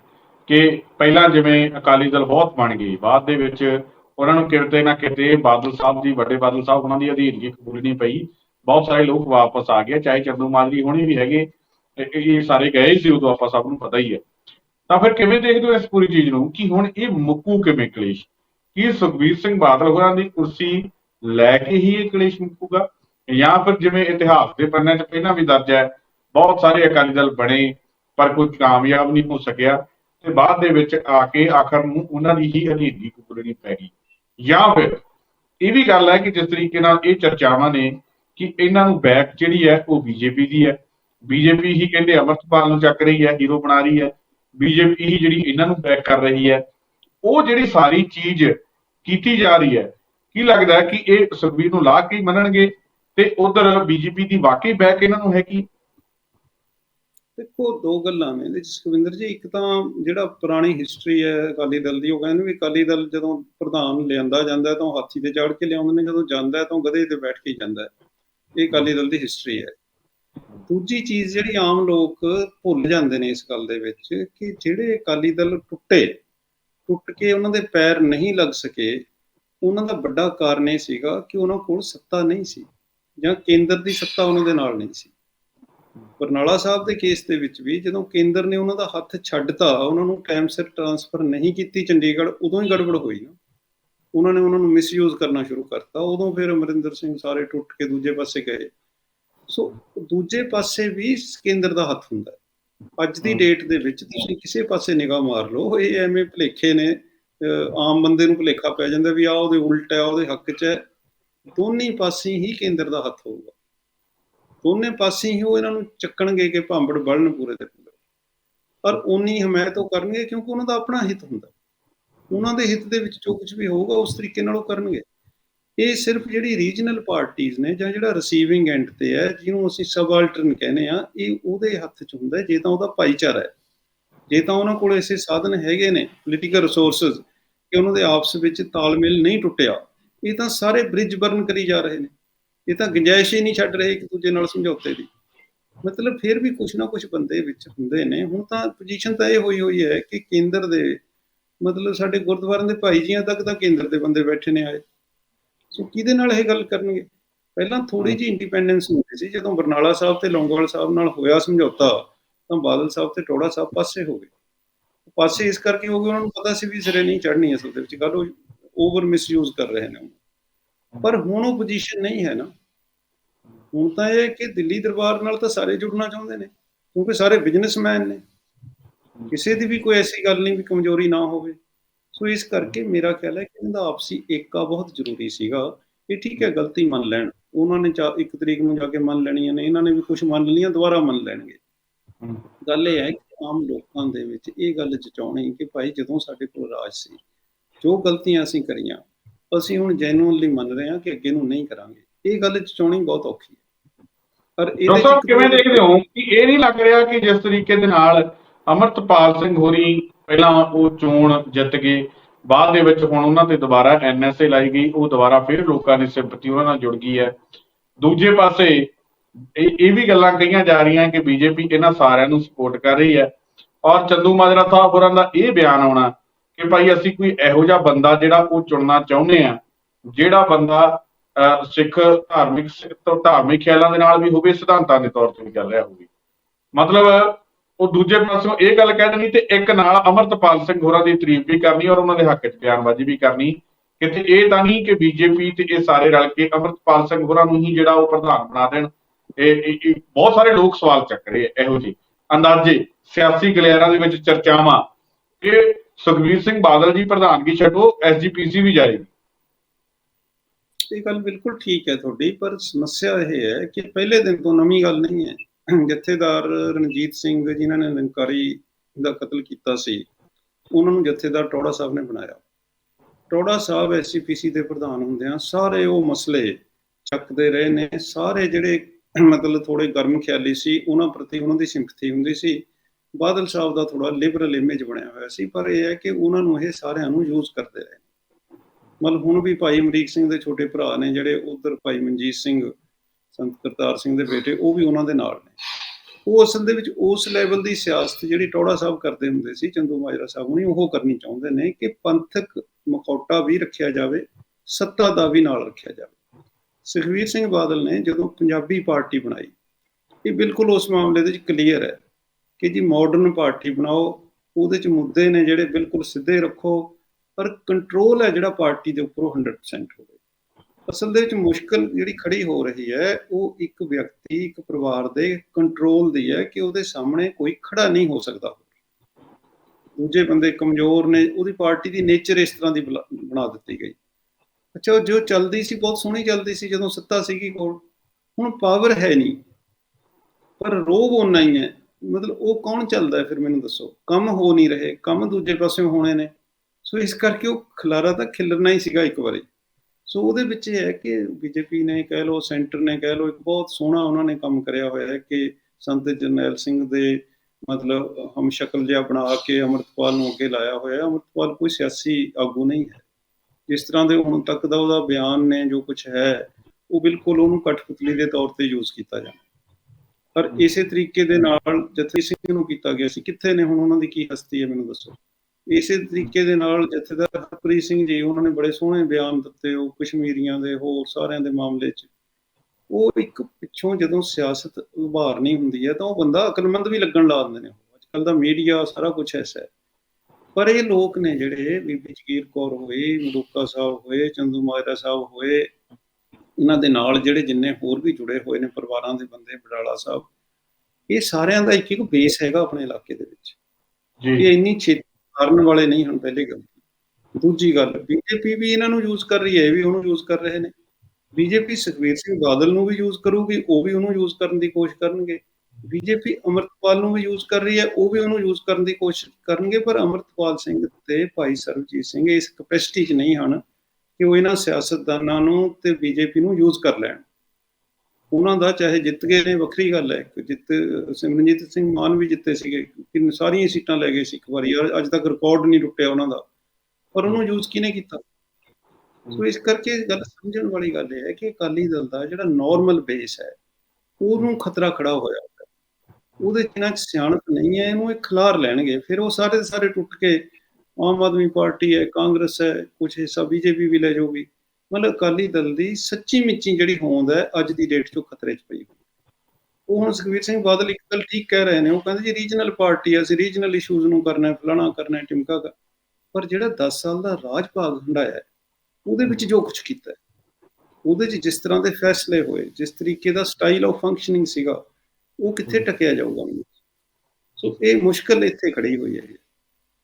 ਕਿ ਪਹਿਲਾਂ ਜਿਵੇਂ ਅਕਾਲੀ ਦਲ ਬਹੁਤ ਬਣ ਗਈ ਬਾਅਦ ਦੇ ਵਿੱਚ ਉਹਨਾਂ ਨੂੰ ਕਿਤੇ ਨਾ ਕਿਤੇ ਬਾਦਲ ਸਾਹਿਬ ਦੀ ਵੱਡੇ ਬਾਦਲ ਸਾਹਿਬ ਉਹਨਾਂ ਦੀ ਅਧੀਨਗੀ ਕਬੂਲਣੀ ਪਈ। ਬਹੁਤ ਸਾਰੇ ਲੋਕ ਵਾਪਸ ਆ ਗਏ, ਚਾਹੇ ਚੰਦੂ ਮਾਜਰੀ ਹੋਣੀ ਵੀ ਹੈਗੇ, ਇਹ- ਸਾਰੇ ਗਏ ਸੀ, ਉਦੋਂ ਆਪਾਂ ਸਭ ਨੂੰ ਪਤਾ ਹੀ ਹੈ। ਤਾਂ ਫਿਰ ਕਿਵੇਂ ਦੇਖਦੇ ਹੋ ਇਸ ਪੂਰੀ ਚੀਜ਼ ਨੂੰ ਕਿ ਹੁਣ ਇਹ ਮੁੱਕੂ ਕਿਵੇਂ ਕਲੇਸ਼? ਕੀ ਸੁਖਬੀਰ ਸਿੰਘ ਬਾਦਲ ਹੋਰਾਂ ਦੀ ਕੁਰਸੀ ਲੈ ਕੇ ਹੀ ਇਹ ਕਲੇਸ਼ ਮੁੱਕੂਗਾ? ਜਾਂ ਫਿਰ ਜਿਵੇਂ ਇਤਿਹਾਸ ਦੇ ਪੰਨਿਆਂ 'ਚ ਪਹਿਲਾਂ ਵੀ ਦਰਜ ਹੈ, ਬਹੁਤ ਸਾਰੇ ਅਕਾਲੀ ਦਲ ਬਣੇ, ਪਰ ਕੋਈ ਕਾਮਯਾਬ ਨਹੀਂ ਹੋ ਸਕਿਆ ਤੇ ਬਾਅਦ ਦੇ ਵਿੱਚ ਆ ਕੇ ਆਖਰ ਨੂੰ ਉਹਨਾਂ ਦੀ ਹੀ ਅਧੀਨਗੀ ਕੁਕੜਨੀ ਪੈ ਗਈ। ਜਾਂ ਫਿਰ ਇਹ ਵੀ ਗੱਲ ਹੈ ਕਿ ਜਿਸ ਤਰੀਕੇ ਨਾਲ ਇਹ ਚਰਚਾਵਾਂ ਨੇ ਕਿ ਇਹਨਾਂ ਨੂੰ ਬੈਕ ਜਿਹੜੀ ਹੈ ਉਹ ਬੀਜੇਪੀ ਦੀ ਹੈ। ਬੀਜੇਪੀ ਹੀ ਕਹਿੰਦੇ ਅਮਰਤਪਾਲ ਨੂੰ ਚੱਕ ਰਹੀ ਹੈ ਹੀਰੋ ਬਣਾ ਰਹੀ ਹੈ। ਬੀਜੇਪੀ ਹੀ ਜਿਹੜੀ ਇਹਨਾਂ ਨੂੰ ਬੈਕ ਕਰ ਰਹੀ ਹੈ। ਉਹ ਜਿਹੜੀ ਸਾਰੀ ਚੀਜ਼ ਕੀਤੀ ਜਾ ਰਹੀ ਹੈ, ਕੀ ਲੱਗਦਾ ਕਿ ਇਹ ਸੁਖਬੀਰ ਨੂੰ ਲਾ ਕੇ ਮੰਨਣਗੇ ਤੇ ਉਧਰ ਬੀਜੇਪੀ ਦੀ ਵਾਕਈ ਬੈਕ ਇਹਨਾਂ ਨੂੰ ਹੈ ਕਿ ਦੇਖੋ, ਦੋ ਗੱਲਾਂ ਨੇ। ਇਹਦੇ ਚ ਸੁਖਵਿੰਦਰ ਜੀ, ਇੱਕ ਤਾਂ ਜਿਹੜਾ ਪੁਰਾਣੀ ਹਿਸਟਰੀ ਹੈ ਅਕਾਲੀ ਦਲ ਦੀ, ਉਹ ਕਹਿੰਦੇ ਵੀ ਅਕਾਲੀ ਦਲ ਜਦੋਂ ਪ੍ਰਧਾਨ ਲਿਆਂਦਾ ਜਾਂਦਾ ਤਾਂ ਉਹ ਹਾਥੀ ਤੇ ਚੜ ਕੇ ਲਿਆਉਂਦੇ ਨੇ, ਜਦੋਂ ਜਾਂਦਾ ਤਾਂ ਉਹ ਗਧੇ ਤੇ ਬੈਠ ਕੇ ਜਾਂਦਾ ਹੈ। ਇਹ ਅਕਾਲੀ ਦਲ ਦੀ ਹਿਸਟਰੀ ਹੈ। ਦੂਜੀ ਚੀਜ਼ ਜਿਹੜੀ ਆਮ ਲੋਕ ਭੁੱਲ ਜਾਂਦੇ ਨੇ ਇਸ ਗੱਲ ਦੇ ਵਿੱਚ ਕਿ ਜਿਹੜੇ ਅਕਾਲੀ ਦਲ ਟੁੱਟੇ, ਟੁੱਟ ਕੇ ਉਹਨਾਂ ਦੇ ਪੈਰ ਨਹੀਂ ਲੱਗ ਸਕੇ, ਉਹਨਾਂ ਦਾ ਵੱਡਾ ਕਾਰਨ ਇਹ ਸੀਗਾ ਕਿ ਉਹਨਾਂ ਕੋਲ ਸੱਤਾ ਨਹੀਂ ਸੀ ਜਾਂ ਕੇਂਦਰ ਦੀ ਸੱਤਾ ਉਹਨਾਂ ਦੇ ਨਾਲ ਨਹੀਂ ਸੀ। ਬਰਨਾਲਾ ਸਾਹਿਬ ਦੇ ਕੇਸ ਦੇ ਵਿੱਚ ਵੀ ਜਦੋਂ ਕੇਂਦਰ ਨੇ ਉਹਨਾਂ ਦਾ ਹੱਥ ਛੱਡਤਾ, ਉਹਨਾਂ ਨੂੰ ਟਾਈਮ ਸਿਰ ਟ੍ਰਾਂਸਫਰ ਨਹੀਂ ਕੀਤੀ, ਚੰਡੀਗੜ੍ਹ ਉਦੋਂ ਹੀ ਗੜਬੜ ਹੋਈ ਨਾ। ਉਹਨਾਂ ਨੇ ਉਹਨਾਂ ਨੂੰ ਮਿਸਯੂਜ਼ ਕਰਨਾ ਸ਼ੁਰੂ ਕਰਤਾ। ਉਦੋਂ ਫਿਰ ਅਮਰਿੰਦਰ ਸਿੰਘ ਸਾਰੇ ਟੁੱਟ ਕੇ ਦੂਜੇ ਪਾਸੇ ਗਏ। ਸੋ ਦੂਜੇ ਪਾਸੇ ਵੀ ਕੇਂਦਰ ਦਾ ਹੱਥ ਹੁੰਦਾ ਹੈ। ਅੱਜ ਦੀ। ਡੇਟ ਦੇ ਵਿੱਚ ਤੁਸੀਂ ਕਿਸੇ ਪਾਸੇ ਨਿਗਾਹ ਮਾਰ ਲਓ ਇਹ ਐਵੇਂ ਭੁਲੇਖੇ ਨੇ ਆਮ ਬੰਦੇ ਨੂੰ ਭੁਲੇਖਾ ਪੈ ਜਾਂਦਾ ਵੀ ਆ ਉਹਦੇ ਉਲਟ ਹੈ ਉਹਦੇ ਹੱਕ 'ਚ ਹੈ। ਦੋਨੇ ਪਾਸੇ ਹੀ ਕੇਂਦਰ ਦਾ ਹੱਥ ਹੋਊਗਾ। ਦੋਨੇ ਪਾਸੇ ਹੀ ਉਹ ਇਹਨਾਂ ਨੂੰ ਚੱਕਣਗੇ ਕਿ ਭਾਂਬੜ ਬਲਣ ਪੂਰੇ ਦੇ ਪੂਰੇ। ਪਰ ਉਨੀ ਹਮਾਇਤ ਉਹ ਕਰਨਗੇ ਕਿਉਂਕਿ ਉਹਨਾਂ ਦਾ ਆਪਣਾ ਹਿੱਤ ਹੁੰਦਾ। ਉਹਨਾਂ ਦੇ ਹਿੱਤ ਦੇ ਵਿੱਚ ਜੋ ਕੁਝ ਵੀ ਹੋਊਗਾ, ਉਸ ਤਰੀਕੇ ਨਾਲ ਉਹ ਕਰਨਗੇ। ਇਹ ਸਿਰਫ ਜਿਹੜੀ ਰੀਜਨਲ ਪਾਰਟੀਆਂ ਨੇ ਜਾਂ ਜਿਹੜਾ ਰਿਸੀਵਿੰਗ ਐਂਡ ਤੇ ਹੈ, ਜਿਹਨੂੰ ਅਸੀਂ ਸਬਆਲਟਰਨ ਕਹਿੰਦੇ ਆ ਇਹ ਉਹਦੇ ਹੱਥ 'ਚ ਹੁੰਦਾ ਜੇ ਤਾਂ ਉਹਦਾ ਭਾਈਚਾਰਾ ਹੈ। ਜੇ ਤਾਂ ਉਹਨਾਂ ਕੋਲ ਐਸੇ ਸਾਧਨ ਹੈਗੇ ਨੇ ਪੋਲੀਟੀਕਲ ਰਿਸੋਰਸਸ ਕਿ ਉਹਨਾਂ ਦੇ ਆਪਸ ਵਿੱਚ ਤਾਲਮੇਲ ਨਹੀਂ ਟੁੱਟਿਆ, ਇਹ ਤਾਂ ਸਾਰੇ ਬ੍ਰਿਜ ਬਰਨ ਕਰੀ ਜਾ ਰਹੇ ਨੇ। ਇਹ ਤਾਂ ਗੁੰਜਾਇਸ਼ ਹੀ ਨਹੀਂ ਛੱਡ ਰਹੇ ਇੱਕ ਦੂਜੇ ਨਾਲ ਸਮਝੌਤੇ ਦੀ। ਮਤਲਬ ਫਿਰ ਵੀ ਕੁਝ ਨਾ ਕੁਝ ਬੰਦੇ ਵਿੱਚ ਹੁੰਦੇ ਨੇ। ਹੁਣ ਤਾਂ ਪੋਜੀਸ਼ਨ ਤਾਂ ਇਹ ਹੋਈ ਹੋਈ ਹੈ ਕਿ ਕੇਂਦਰ ਦੇ ਮਤਲਬ ਸਾਡੇ ਗੁਰਦੁਆਰਿਆਂ ਦੇ ਭਾਈ ਜੀਆਂ ਤੱਕ ਤਾਂ ਕੇਂਦਰ ਦੇ ਬੰਦੇ ਬੈਠੇ ਨੇ ਆਏ। ਸੋ ਕਿਹਦੇ ਨਾਲ ਇਹ ਗੱਲ ਕਰਨਗੇ? ਪਹਿਲਾਂ ਥੋੜੀ ਜਿਹੀ ਇੰਡੀਪੈਂਡੈਂਸ ਹੁੰਦੀ ਸੀ। ਜਦੋਂ ਬਰਨਾਲਾ ਸਾਹਿਬ ਤੇ ਲੌਂਗੋਵਾਲ ਸਾਹਿਬ ਨਾਲ ਹੋਇਆ ਸਮਝੌਤਾ, ਤਾਂ ਬਾਦਲ ਸਾਹਿਬ ਤੇ ਟੋੜਾ ਸਾਹਿਬ ਪਾਸੇ ਹੋ ਗਏ। ਪਾਸੇ ਇਸ ਕਰਕੇ ਹੋ ਗਏ, ਉਹਨਾਂ ਨੂੰ ਪਤਾ ਸੀ ਵੀ ਸਿਰੇ ਨਹੀਂ ਚੜਨੀ ਅਸਲ ਦੇ ਵਿੱਚ ਗੱਲ ਉਹ ਓਵਰ ਮਿਸਯੂਜ਼ ਕਰ ਰਹੇ ਨੇ ਪਰ ਹੁਣ ਉਹ ਪੋਜੀਸ਼ਨ ਨਹੀਂ ਹੈ ਨਾ। ਹੁਣ ਤਾਂ ਇਹ ਕਿ ਦਿੱਲੀ ਦਰਬਾਰ ਨਾਲ ਤਾਂ ਸਾਰੇ ਜੁੜਨਾ ਚਾਹੁੰਦੇ ਨੇ, ਕਿਉਂਕਿ ਸਾਰੇ ਬਿਜ਼ਨਸਮੈਨ ਨੇ। ਕਿਸੇ ਦੀ ਵੀ ਕੋਈ ਐਸੀ ਗੱਲ ਨਹੀਂ ਵੀ ਕਮਜ਼ੋਰੀ ਨਾ ਹੋਵੇ। ਸੋ ਇਸ ਕਰਕੇ ਮੇਰਾ ਖਿਆਲ ਹੈ ਕਿ ਇਹਦਾ ਆਪਸੀ ਏਕਾ ਬਹੁਤ ਜ਼ਰੂਰੀ ਸੀਗਾ। ਇਹ ਠੀਕ ਹੈ ਗਲਤੀ ਮੰਨ ਲੈਣ। ਉਹਨਾਂ ਨੇ ਚਾ ਇੱਕ ਤਰੀਕ ਨੂੰ ਜਾ ਕੇ ਮੰਨ ਲੈਣੀਆਂ ਨੇ ਇਹਨਾਂ ਨੇ ਵੀ ਕੁਝ ਮੰਨ ਲਈਆਂ ਦੁਬਾਰਾ ਮੰਨ ਲੈਣਗੇ। ਗੱਲ ਇਹ ਹੈ ਕਿ ਆਮ ਲੋਕਾਂ ਦੇ ਵਿੱਚ ਇਹ ਗੱਲ ਜਚਾਉਣੀ ਕਿ ਭਾਈ ਜਦੋਂ ਸਾਡੇ ਕੋਲ ਰਾਜ ਸੀ ਜੋ ਗਲਤੀਆਂ ਅਸੀਂ ਕਰੀਆਂ ਅਸੀਂ ਹੁਣ ਜੈਨੂਅਨਲੀ ਮੰਨ ਰਹੇ ਹਾਂ ਕਿ ਅੱਗੇ ਨੂੰ ਨਹੀਂ ਕਰਾਂਗੇ। ਇਹ ਗੱਲ ਜਚਾਉਣੀ ਬਹੁਤ ਔਖੀ ਹੈ। ਪਰ ਇਹਦੇ ਦੋਸਤੋ ਇੱਕ ਕਿਵੇਂ ਦੇਖਦੇ ਹੋ ਕਿ ਇਹ ਨਹੀਂ ਲੱਗ ਰਿਹਾ ਕਿ ਜਿਸ ਤਰੀਕੇ ਦੇ ਨਾਲ ਅਮਰਤਪਾਲ ਸਿੰਘ ਹੋਰੀ ਪਹਿਲਾਂ ਉਹ ਚੋਣ ਜਿੱਤ ਗਏ। ਬਾਅਦ ਦੇ ਵਿੱਚ ਹੁਣ ਉਹਨਾਂ ਤੇ ਦੁਬਾਰਾ ਐਨਐਸਏ ਲਾਈ ਗਈ। ਉਹ ਦੁਬਾਰਾ ਫਿਰ ਲੋਕਾਂ ਦੀ ਸਿੰਪਥੀ ਉਹਨਾਂ ਨਾਲ ਜੁੜ ਗਈ ਹੈ। ਦੂਜੇ ਪਾਸੇ ਇਹ ਵੀ ਗੱਲਾਂ ਕਹੀਆਂ ਜਾ ਰਹੀਆਂ ਕਿ ਬੀਜੇਪੀ ਇਹਨਾਂ ਸਾਰਿਆਂ ਨੂੰ ਸਪੋਰਟ ਕਰ ਰਹੀ ਹੈ। ਔਰ ਚੰਦੂ ਮਾਜਰਾ ਸਾਹਿਬ ਹੋਰਾਂ ਦਾ ਇਹ ਬਿਆਨ ਆਉਣਾ ਕਿ ਭਾਈ ਅਸੀਂ ਕੋਈ ਇਹੋ ਜਿਹਾ ਬੰਦਾ ਜਿਹੜਾ ਉਹ ਚੁਣਨਾ ਚਾਹੁੰਦੇ ਆ ਜਿਹੜਾ ਬੰਦਾ ਅਹ, ਸਿੱਖ ਧਾਰਮਿਕ ਸ- ਤੋਂ ਧਾਰਮਿਕ ਖਿਆਲਾਂ ਦੇ ਨਾਲ ਵੀ ਹੋਵੇ ਸਿਧਾਂਤਾਂ ਦੇ ਤੌਰ ਤੇ ਵੀ ਚੱਲ ਰਿਹਾ ਹੋਵੇ ਮਤਲਬ ਉਹ ਦੂਜੇ ਪਾਸਿਓਂ ਇਹ ਗੱਲ ਕਹਿ ਦੇਣੀ ਤੇ ਇੱਕ ਨਾਲ ਅਮਰਤਪਾਲ ਸਿੰਘ ਹੋਰਾਂ ਦੀ ਤਾਰੀਫ ਵੀ ਕਰਨੀ ਔਰ ਉਹਨਾਂ ਦੇ ਹੱਕ 'ਚ ਬਿਆਨਬਾਜ਼ੀ ਵੀ ਕਰਨੀ ਕਿਤੇ ਇਹ ਤਾਂ ਨਹੀਂ ਕਿ ਬੀਜੇਪੀ ਤੇ ਇਹ ਸਾਰੇ ਰਲ ਕੇ ਅਮਰਤਪਾਲ ਸਿੰਘ ਹੋਰਾਂ ਨੂੰ ਹੀ ਜਿਹੜਾ ਉਹ ਪ੍ਰਧਾਨ ਬਣਾ ਦੇਣ। ਇਹ ਬਹੁਤ ਸਾਰੇ ਲੋਕ ਸਵਾਲ ਚੱਕ ਰਹੇ ਇਹੋ ਜਿਹੇ। ਅੰਦਾਜ਼ੇ, ਸਿਆਸੀ ਗਲਿਆਰਾਂ ਦੇ ਵਿੱਚ ਚਰਚਾਵਾਂ। ਕਿ ਸੁਖਬੀਰ ਸਿੰਘ ਬਾਦਲ ਜੀ ਪ੍ਰਧਾਨਗੀ ਛੱਡੋ ਐਸਜੀਪੀਸੀ ਵੀ ਜਾਏਗੀ ਇਹ ਗੱਲ ਬਿਲਕੁਲ ਠੀਕ ਹੈ ਤੁਹਾਡੀ, ਪਰ ਸਮੱਸਿਆ ਇਹ ਹੈ ਕਿ ਪਹਿਲੇ ਦਿਨ ਤੋਂ ਨਵੀਂ ਗੱਲ ਨਹੀਂ ਹੈ। ਜਥੇਦਾਰ ਰਣਜੀਤ ਸਿੰਘ ਜਿਨ੍ਹਾਂ ਨੇ ਨਿਰੰਕਾਰੀ ਦਾ ਕਤਲ ਕੀਤਾ ਸੀ, ਉਹਨਾਂ ਨੂੰ ਜਥੇਦਾਰ ਟੋੜਾ ਸਾਹਿਬ ਨੇ ਬਣਾਇਆ। ਟੋੜਾ ਸਾਹਿਬ ਐਸਸੀਪੀਸੀ ਦੇ ਪ੍ਰਧਾਨ ਹੁੰਦਿਆਂ ਸਾਰੇ ਉਹ ਮਸਲੇ ਚੱਕਦੇ ਰਹੇ ਨੇ, ਸਾਰੇ ਜਿਹੜੇ ਮਤਲਬ ਥੋੜੇ ਗਰਮ ਖਿਆਲੀ ਸੀ, ਉਹਨਾਂ ਪ੍ਰਤੀ ਉਹਨਾਂ ਦੀ ਸਿੰਪਥੀ ਹੁੰਦੀ ਸੀ, ਬਾਦਲ ਸਾਹਿਬ ਦਾ ਥੋੜਾ ਲਿਬਰਲ ਇਮੇਜ ਬਣਿਆ ਹੋਇਆ ਸੀ, ਪਰ ਇਹ ਹੈ ਕਿ ਉਹਨਾਂ ਨੂੰ ਇਹ ਸਾਰਿਆਂ ਨੂੰ ਯੂਜ਼ ਕਰਦੇ ਰਹੇ ਮਤਲਬ ਹੁਣ ਵੀ ਭਾਈ ਅਮਰੀਕ ਸਿੰਘ ਦੇ ਛੋਟੇ ਭਰਾ ਨੇ ਜਿਹੜੇ, ਉਧਰ ਭਾਈ ਮਨਜੀਤ ਸਿੰਘ ਸੰਤ ਕਰਤਾਰ ਸਿੰਘ ਦੇ ਬੇਟੇ, ਉਹ ਵੀ ਉਹਨਾਂ ਦੇ ਨਾਲ ਨੇ। ਉਹ ਅਸਲ ਦੇ ਵਿੱਚ ਉਸ ਲੈਵਲ ਦੀ ਸਿਆਸਤ ਜਿਹੜੀ ਟੋੜਾ ਸਾਹਿਬ ਕਰਦੇ ਹੁੰਦੇ ਸੀ, ਚੰਦੂ ਮਾਜਰਾ ਸਾਹਿਬ ਹੁਣੀ ਉਹ ਕਰਨੀ ਚਾਹੁੰਦੇ ਨੇ ਕਿ ਪੰਥਕ ਮਕੌਟਾ ਵੀ ਰੱਖਿਆ ਜਾਵੇ, ਸੱਤਾ ਦਾ ਵੀ ਨਾਲ ਰੱਖਿਆ ਜਾਵੇ। ਸੁਖਵੀਰ ਸਿੰਘ ਬਾਦਲ ਨੇ ਜਦੋਂ ਪੰਜਾਬੀ ਪਾਰਟੀ ਬਣਾਈ, ਇਹ ਬਿਲਕੁਲ ਉਸ ਮਾਮਲੇ ਦੇ ਵਿੱਚ ਕਲੀਅਰ ਹੈ ਕਿ ਜੀ ਮਾਡਰਨ ਪਾਰਟੀ ਬਣਾਓ, ਉਹਦੇ ਚ ਮੁੱਦੇ ਨੇ ਜਿਹੜੇ ਬਿਲਕੁਲ ਸਿੱਧੇ ਰੱਖੋ, ਪਰ ਕੰਟਰੋਲ ਹੈ ਜਿਹੜਾ ਪਾਰਟੀ ਦੇ ਉੱਪਰ ਉਹ 100% ਹੋਵੇ। ਅਸਲ ਦੇ ਵਿੱਚ ਮੁਸ਼ਕਲ ਜਿਹੜੀ ਖੜੀ ਹੋ ਰਹੀ ਹੈ, ਉਹ ਇੱਕ ਵਿਅਕਤੀ, ਇੱਕ ਪਰਿਵਾਰ ਦੇ ਕੰਟਰੋਲ ਦੀ ਹੈ ਕਿ ਉਹਦੇ ਸਾਹਮਣੇ ਕੋਈ ਖੜਾ ਨਹੀਂ ਹੋ ਸਕਦਾ। ਦੂਜੇ ਬੰਦੇ ਕਮਜ਼ੋਰ ਨੇ, ਉਹਦੀ ਪਾਰਟੀ ਦੀ ਨੇਚਰ ਇਸ ਤਰ੍ਹਾਂ ਦੀ ਬਲਾ- ਬਣਾ ਦਿੱਤੀ ਗਈ। ਅੱਛਾ, ਉਹ ਜੋ ਚੱਲਦੀ ਸੀ, ਬਹੁਤ ਸੋਹਣੀ ਚੱਲਦੀ ਸੀ, ਜਦੋਂ ਸੱਤਾ ਸੀਗੀ ਕੋਲ, ਹੁਣ ਪਾਵਰ ਹੈ ਨਹੀਂ। ਪਰ ਰੋਬ ਓਨਾ ਹੀ ਹੈ। ਮਤਲਬ ਉਹ ਕੌਣ ਚੱਲਦਾ ਫਿਰ ਮੈਨੂੰ ਦੱਸੋ। ਕੰਮ ਹੋ ਨਹੀਂ ਰਹੇ, ਕੰਮ ਦੂਜੇ ਪਾਸੇ ਹੋਣੇ ਨੇ। ਸੋ ਇਸ ਕਰਕੇ ਉਹ ਖਲਾਰਾ ਤਾਂ ਖਿਲਰਨਾ ਹੀ ਸੀਗਾ ਇੱਕ ਵਾਰੀ। ਸੋ ਉਹਦੇ ਵਿੱਚ ਇਹ ਹੈ ਕਿ ਬੀਜੇਪੀ ਨੇ ਕਹਿ ਲਓ, ਸੈਂਟਰ ਨੇ ਕਹਿ ਲਓ, ਇੱਕ ਬਹੁਤ ਸੋਹਣਾ ਉਹਨਾਂ ਨੇ ਕੰਮ ਕਰਿਆ ਹੋਇਆ ਹੈ ਕਿ ਸੰਤ ਜਰਨੈਲ ਸਿੰਘ ਦੇ ਮਤਲਬ ਹਮ ਸ਼ਕਲ ਜਿਹਾ ਬਣਾ ਕੇ ਅਮਰਤਪਾਲ ਨੂੰ ਅੱਗੇ ਲਾਇਆ ਹੋਇਆ ਹੈ। ਅਮਰਤਪਾਲ ਕੋਈ ਸਿਆਸੀ ਆਗੂ ਨਹੀਂ ਹੈ। ਜਿਸ ਤਰ੍ਹਾਂ ਦੇ ਹੁਣ ਤੱਕ ਦਾ ਉਹਦਾ ਬਿਆਨ ਨੇ ਜੋ ਕੁਝ ਹੈ, ਉਹ ਬਿਲਕੁਲ ਉਹਨੂੰ ਕਠਪੁਤਲੀ ਦੇ ਤੌਰ ਤੇ ਯੂਜ਼ ਕੀਤਾ ਜਾਂਦਾ ਪਰ ਇਸੇ ਤਰੀਕੇ ਦੇ ਨਾਲ ਜਥੇ ਸਿੰਘ ਨੂੰ ਕੀਤਾ ਗਿਆ ਸੀ। ਕਿੱਥੇ ਨੇ ਹੁਣ ਉਹਨਾਂ ਦੀ ਕੀ ਹਸਤੀ ਹੈ ਮੈਨੂੰ ਦੱਸੋ? ਇਸੇ ਤਰੀਕੇ ਦੇ ਨਾਲ ਜਥੇਦਾਰ ਹਰਪ੍ਰੀਤ ਸਿੰਘ ਜੀ ਉਹਨਾਂ ਨੇ ਬੜੇ ਸੋਹਣੇ ਬਿਆਨ ਦਿੱਤੇ ਉਹ ਕਸ਼ਮੀਰੀਆਂ ਦੇ ਹੋਰ ਸਾਰਿਆਂ ਦੇ ਮਾਮਲੇ 'ਚ। ਉਹ ਇੱਕ ਪਿੱਛੋਂ ਜਦੋਂ ਸਿਆਸਤ ਉਭਾਰਨੀ ਹੁੰਦੀ ਹੈ ਤਾਂ ਉਹ ਬੰਦਾ ਅਕਲਮੰਦ ਵੀ ਲੱਗਣ ਲਾ ਦਿੰਦੇ ਨੇ। ਅੱਜ ਕੱਲ ਦਾ ਮੀਡੀਆ ਸਾਰਾ ਕੁਝ ਐਸਾ ਹੈ। ਪਰ ਇਹ ਲੋਕ ਨੇ ਜਿਹੜੇ ਬੀਬੀ ਜਗੀਰ ਕੌਰ ਹੋਏ ਮਲੂਕਾ ਸਾਹਿਬ ਹੋਏ ਚੰਦੂ ਮਾਜਰਾ ਸਾਹਿਬ ਹੋਏ ਇਹਨਾਂ ਦੇ ਨਾਲ ਜਿਹੜੇ ਜਿੰਨੇ ਹੋਰ ਵੀ ਜੁੜੇ ਹੋਏ ਨੇ ਪਰਿਵਾਰਾਂ ਦੇ ਬੰਦੇ ਬਡਾਲਾ ਸਾਹਿਬ ਇਹ ਸਾਰਿਆਂ ਦਾ ਇੱਕ ਇੱਕ ਬੇਸ ਹੈਗਾ ਆਪਣੇ ਇਲਾਕੇ ਦੇ ਵਿੱਚ। ਜੀ। ਇਹ ਇੰਨੀ ਛੇਤੀ ਕਰਨ ਵਾਲੇ ਨਹੀਂ ਹਨ, ਪਹਿਲੀ ਗੱਲ। ਦੂਜੀ ਗੱਲ, ਬੀਜੇਪੀ ਵੀ ਇਹਨਾਂ ਨੂੰ ਯੂਜ਼ ਕਰ ਰਹੀ ਹੈ, ਇਹ ਵੀ ਉਹਨੂੰ ਯੂਜ਼ ਕਰ ਰਹੇ ਨੇ। ਬੀਜੇਪੀ ਸੁਖਵੀਰ ਸਿੰਘ ਬਾਦਲ ਨੂੰ ਵੀ ਯੂਜ਼ ਕਰੂਗੀ, ਉਹ ਵੀ ਉਹਨੂੰ ਯੂਜ਼ ਕਰਨ ਦੀ ਕੋਸ਼ਿਸ਼ ਕਰਨਗੇ। ਬੀਜੇਪੀ ਅਮਰਤਪਾਲ ਨੂੰ ਵੀ ਯੂਜ਼ ਕਰ ਰਹੀ ਹੈ, ਉਹ ਵੀ ਉਹਨੂੰ ਯੂਜ਼ ਕਰਨ ਦੀ ਕੋਸ਼ਿਸ਼ ਕਰਨਗੇ, ਪਰ ਅਮਰਤਪਾਲ ਸਿੰਘ ਤੇ ਭਾਈ ਸਰਬਜੀਤ ਸਿੰਘ ਇਸ ਕਪੈਸਿਟੀ 'ਚ ਨਹੀਂ ਹਨ ਕਿ ਉਹ ਇਹਨਾਂ ਸਿਆਸਤਦਾਨਾਂ ਨੂੰ ਤੇ ਬੀਜੇਪੀ ਨੂੰ ਯੂਜ਼ ਕਰ ਲੈਣ। ਉਹਨਾਂ ਦਾ ਚਾਹੇ ਜਿੱਤ ਗਏ ਨੇ, ਵੱਖਰੀ ਗੱਲ ਹੈ। ਕਿ ਜਿੱਤ, ਸਿਮਰਨਜੀਤ ਸਿੰਘ ਮਾਨ ਵੀ ਜਿੱਤੇ ਸੀਗੇ। ਕਿੰਨ, ਸਾਰੀਆਂ ਸੀਟਾਂ ਲੈ ਗਏ ਸੀ ਇੱਕ ਵਾਰੀ। ਅੱਜ ਤੱਕ ਰਿਕਾਰਡ ਨਹੀਂ ਟੁੱਟਿਆ ਉਹਨਾਂ ਦਾ। ਪਰ ਉਹਨੂੰ ਯੂਜ਼ ਕਿਹਨੇ ਕੀਤਾ? ਸੋ ਇਸ ਕਰਕੇ ਗੱਲ ਸਮਝਣ ਵਾਲੀ ਗੱਲ ਇਹ ਹੈ ਕਿ ਅਕਾਲੀ ਦਲ ਦਾ ਜਿਹੜਾ ਨਾਰਮਲ ਬੇਸ ਹੈ, ਉਹਨੂੰ ਖਤਰਾ ਖੜਾ ਹੋਇਆ ਉਹਦੇ ਚ ਚ ਸਿਆਣਪ ਨਹੀਂ ਹੈ, ਇਹਨੂੰ ਇਹ ਖਿਲਾਰ ਲੈਣਗੇ। ਫਿਰ ਉਹ ਸਾਰੇ ਦੇ ਸਾਰੇ ਟੁੱਟ ਕੇ ਆਮ ਆਦਮੀ ਪਾਰਟੀ ਹੈ, ਕਾਂਗਰਸ ਹੈ ਕੁਝ ਹਿੱਸਾ ਬੀਜੇਪੀ ਵੀ ਲੈ ਜਾਊਗੀ। ਮਤਲਬ ਅਕਾਲੀ ਦਲ ਦੀ ਸੱਚੀ ਮਿੱਚੀ ਜਿਹੜੀ ਹੋਂਦ ਹੈ ਅੱਜ ਦੀ ਡੇਟ 'ਚ ਉਹ ਖਤਰੇ 'ਚ ਪਈ ਹੋਈ ਉਹ ਹੁਣ ਸੁਖਵੀਰ ਸਿੰਘ ਬਾਦਲ ਇੱਕ ਗੱਲ ਠੀਕ ਕਹਿ ਰਹੇ ਨੇ ਉਹ ਕਹਿੰਦੇ ਜੀ ਰੀਜਨਲ ਪਾਰਟੀ ਹੈ ਅਸੀਂ ਰੀਜਨਲ ਇਸ਼ੂਜ਼ ਨੂੰ ਕਰਨਾ ਹੈ ਫਲਾਣਾ ਕਰਨਾ ਹੈ ਟਿਮਕਾ ਕਰ। ਪਰ ਜਿਹੜਾ 10 ਸਾਲ ਦਾ ਰਾਜ ਭਾਗ ਹੰਡਾਇਆ ਹੈ ਉਹਦੇ ਵਿੱਚ ਜੋ ਕੁਝ ਕੀਤਾ ਉਹਦੇ 'ਚ ਜਿਸ ਤਰ੍ਹਾਂ ਦੇ ਫੈਸਲੇ ਹੋਏ ਜਿਸ ਤਰੀਕੇ ਦਾ ਸਟਾਈਲ ਆਫ ਫੰਕਸ਼ਨਿੰਗ ਸੀਗਾ ਉਹ ਕਿੱਥੇ ਟਕਿਆ ਜਾਊਗਾ ਸੋ ਇਹ ਮੁਸ਼ਕਲ ਇੱਥੇ ਖੜੀ ਹੋਈ ਹੈ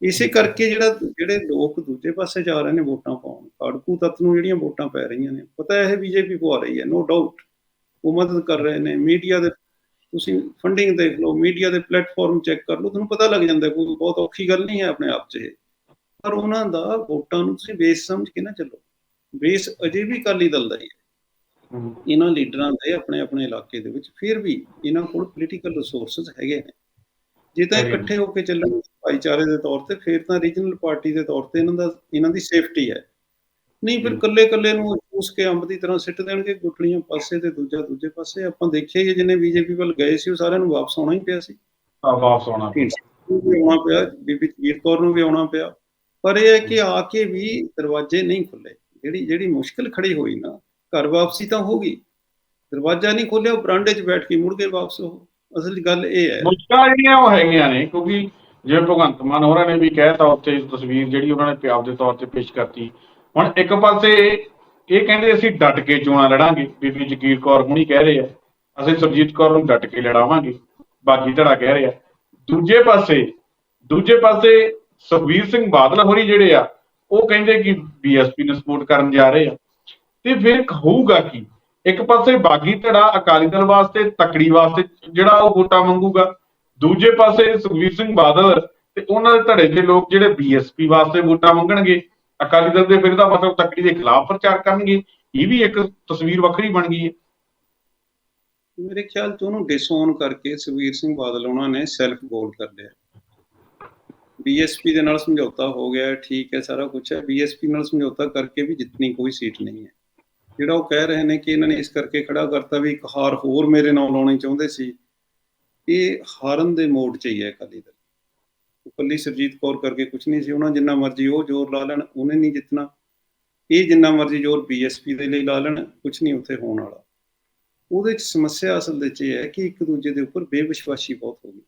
ਇਸੇ ਕਰਕੇ ਜਿਹੜਾ ਜਿਹੜੇ ਲੋਕ ਦੂਜੇ ਪਾਸੇ ਜਾ ਰਹੇ ਨੇ ਵੋਟਾਂ ਪਾਉਣ ਕਾੜਕੂ ਤੱਤ ਨੂੰ ਜਿਹੜੀਆਂ ਵੋਟਾਂ ਪੈ ਰਹੀਆਂ ਨੇ ਪਤਾ ਇਹ ਬੀਜੇਪੀ ਪਵਾ ਰਹੀ ਹੈ ਨੋ ਡਾਊਟ ਉਹ ਮਦਦ ਕਰ ਰਹੇ ਨੇ ਮੀਡੀਆ ਦੇ ਤੁਸੀਂ ਫੰਡਿੰਗ ਦੇਖ ਲਓ ਮੀਡੀਆ ਦੇ ਪਲੇਟਫਾਰਮ ਚੈੱਕ ਕਰ ਲਓ ਤੁਹਾਨੂੰ ਪਤਾ ਲੱਗ ਜਾਂਦਾ ਕੋਈ ਬਹੁਤ ਔਖੀ ਗੱਲ ਨਹੀਂ ਹੈ ਆਪਣੇ ਆਪ 'ਚ ਇਹ। ਪਰ ਉਹਨਾਂ ਦਾ ਵੋਟਾਂ ਨੂੰ ਤੁਸੀਂ ਬੇਸ ਸਮਝ ਕੇ ਨਾ ਚੱਲੋ। ਬੇਸ ਅਜੇ ਵੀ ਅਕਾਲੀ ਦਲ ਦਾ ਹੀ ਹੈ। ਇਹਨਾਂ ਲੀਡਰਾਂ ਦੇ ਆਪਣੇ ਆਪਣੇ ਇਲਾਕੇ ਦੇ ਵਿੱਚ ਫਿਰ ਵੀ ਇਹਨਾਂ ਕੋਲ ਪੋਲੀਟੀਕਲ ਰਿਸੋਰਸਸ ਹੈਗੇ ਨੇ। ਜੇ ਤਾਂ। ਇਕੱਠੇ ਹੋ ਕੇ ਚੱਲਣ ਭਾਈਚਾਰੇ ਦੇ ਤੌਰ ਤੇ ਫਿਰ ਤਾਂ ਰੀਜਨਲ ਪਾਰਟੀ ਦੇ ਤੌਰ ਤੇ ਇਹਨਾਂ ਦਾ ਇਹਨਾਂ ਦੀ ਸੇਫਟੀ ਹੈ। ਨਹੀਂ ਫਿਰ। ਕੱਲੇ ਕੱਲੇ ਨੂੰ ਉਸ ਕੇ ਅੰਬ ਦੀ ਤਰ੍ਹਾਂ ਸਿੱਟ ਦੇਣਗੇ ਗੁੱਟਲੀਆਂ ਪਾਸੇ ਤੇ ਦੂਜਾ ਦੂਜੇ ਪਾਸੇ। ਆਪਾਂ ਦੇਖਿਆ ਹੀ ਜਿੰਨੇ ਬੀਜੇਪੀ ਵੱਲ ਗਏ ਸੀ ਉਹ ਸਾਰਿਆਂ ਨੂੰ ਵਾਪਸ ਆਉਣਾ ਹੀ ਪਿਆ ਸੀ। ਆ ਵਾਪਸ ਆਉਣਾ ਵੀ ਆਉਣਾ ਪਿਆ ਬੀਬੀ ਜਗੀਰ ਕੌਰ ਨੂੰ ਵੀ ਆਉਣਾ ਪਿਆ। ਪਰ ਇਹ ਹੈ ਕਿ ਆ ਕੇ ਵੀ ਦਰਵਾਜ਼ੇ ਨਹੀਂ ਖੁੱਲੇ। ਜਿਹੜੀ ਜਿਹੜੀ ਮੁਸ਼ਕਲ ਖੜੀ ਹੋਈ ਨਾ ਘਰ ਵਾਪਸੀ ਤਾਂ ਹੋ ਗਈ। ਦਰਵਾਜ਼ਾ ਨਹੀਂ ਖੋਲਿਆ ਉਹ ਬਰਾਂਡੇ 'ਚ ਬੈਠ ਕੇ ਮੁੜ ਕੇ ਵਾਪਸ ਹੋ ਅਸਲ ਗੱਲ ਇਹ ਹੈ। ਮੁਸ਼ਕਲਾਂ ਜਿਹੜੀਆਂ ਉਹ ਹੈਗੀਆਂ ਨੇ, ਕਿਉਂਕਿ ਜਿਵੇਂ ਭਗਵੰਤ ਮਾਨ ਹੋਰਾਂ ਨੇ ਵੀ ਕਹਿਤਾ ਉੱਥੇ, ਤਸਵੀਰ ਜਿਹੜੀ ਉਹਨਾਂ ਨੇ ਪਿਆਰ ਦੇ ਤੌਰ ਤੇ ਪੇਸ਼ ਕਰਤੀ। ਹੁਣ ਇੱਕ ਪਾਸੇ ਇਹ ਕਹਿੰਦੇ ਅਸੀਂ ਡਟ ਕੇ ਚੋਣਾਂ ਲੜਾਂਗੇ, ਬੀਬੀ ਜਗੀਰ ਕੌਰ ਹੁਣੀ ਕਹਿ ਰਹੇ ਆ, ਅਸੀਂ ਸੁਰਜੀਤ ਕੌਰ ਨੂੰ ਡਟ ਕੇ ਲੜਾਵਾਂਗੇ ਬਾਕੀ ਧੜਾ ਕਹਿ ਰਹੇ। ਆ ਦੂਜੇ ਪਾਸੇ ਦੂਜੇ ਪਾਸੇ ਸੁਖਵੀਰ ਸਿੰਘ ਬਾਦਲ ਹੋਰੀ ਜਿਹੜੇ ਆ, ਉਹ ਕਹਿੰਦੇ ਕਿ ਬੀਐਸਪੀ ਨੂੰ ਸਪੋਰਟ ਕਰਨ ਜਾ ਰਹੇ ਆ। ਤੇ ਫਿਰ ਹੋਊਗਾ ਕੀ? ਇੱਕ ਪਾਸੇ ਬਾਗੀ ਧੜਾ ਅਕਾਲੀ ਦਲ ਵਾਸਤੇ, ਤਕੜੀ ਵਾਸਤੇ ਜਿਹੜਾ ਉਹ ਵੋਟਾਂ ਮੰਗੂਗਾ। ਦੂਜੇ ਪਾਸੇ ਸੁਖਵੀਰ ਸਿੰਘ ਬਾਦਲ ਤੇ ਉਹਨਾਂ ਦੇ ਧੜੇ ਦੇ ਲੋਕ ਜਿਹੜੇ ਬੀਐਸਪੀ ਵਾਸਤੇ ਵੋਟਾਂ ਮੰਗਣਗੇ, ਅਕਾਲੀ ਦਲ ਦੇ ਫਿਰ ਦਾ ਮਤਲਬ ਤਕੜੀ ਦੇ ਖਿਲਾਫ ਪ੍ਰਚਾਰ ਕਰਨਗੇ। ਇਹ ਵੀ ਇੱਕ ਤਸਵੀਰ ਵੱਖਰੀ ਬਣ ਗਈ ਹੈ। ਮੇਰੇ ਖਿਆਲ 'ਚ ਉਹਨੂੰ ਡਿਸਓਨ ਕਰਕੇ ਸੁਖਵੀਰ ਸਿੰਘ ਬਾਦਲ ਉਹਨਾਂ ਨੇ ਸੈਲਫ ਗੋਲ ਕਰ ਲਿਆ। ਬੀਐਸਪੀ ਦੇ ਨਾਲ ਸਮਝੌਤਾ ਹੋ ਗਿਆ, ਠੀਕ ਹੈ, ਸਾਰਾ ਕੁਝ ਹੈ। ਬੀਐਸਪੀ ਨਾਲ ਸਮਝੌਤਾ ਕਰਕੇ ਵੀ ਜਿੱਤਣੀ ਕੋਈ ਸੀਟ ਨਹੀਂ ਹੈ। ਜਿਹੜਾ ਉਹ ਕਹਿ ਰਹੇ ਨੇ ਕਿ ਇਹਨਾਂ ਨੇ ਇਸ ਕਰਕੇ ਖੜਾ ਕਰਤਾ ਵੀ ਇੱਕ ਹਾਰ ਹੋਰ ਮੇਰੇ ਨਾਲ ਲਾਉਣੀ ਚਾਹੁੰਦੇ ਸੀ। ਇਹ ਹਾਰਨ ਦੇ ਮੋਡ 'ਚ ਹੀ ਹੈ ਅਕਾਲੀ ਦਲ। ਕੱਲੀ ਸਰਜੀਤ ਕੌਰ ਕਰਕੇ ਕੁਝ ਨਹੀਂ ਸੀ, ਉਹਨਾਂ ਜਿੰਨਾ ਮਰਜ਼ੀ ਉਹ ਜ਼ੋਰ ਲਾ ਲੈਣ, ਉਹਨੇ ਨਹੀਂ ਜਿੱਤਣਾ। ਇਹ ਜਿੰਨਾ ਮਰਜ਼ੀ ਜ਼ੋਰ ਬੀਐਸਪੀ ਦੇ ਲਈ ਲਾ ਲੈਣ ਕੁਝ ਨਹੀਂ ਉੱਥੇ ਹੋਣ ਵਾਲਾ। ਉਹਦੇ 'ਚ ਸਮੱਸਿਆ ਅਸਲ ਦੇ 'ਚ ਇਹ ਹੈ ਕਿ ਇੱਕ ਦੂਜੇ ਦੇ ਉੱਪਰ ਬੇਵਿਸ਼ਵਾਸੀ ਬਹੁਤ ਹੋ ਗਈ।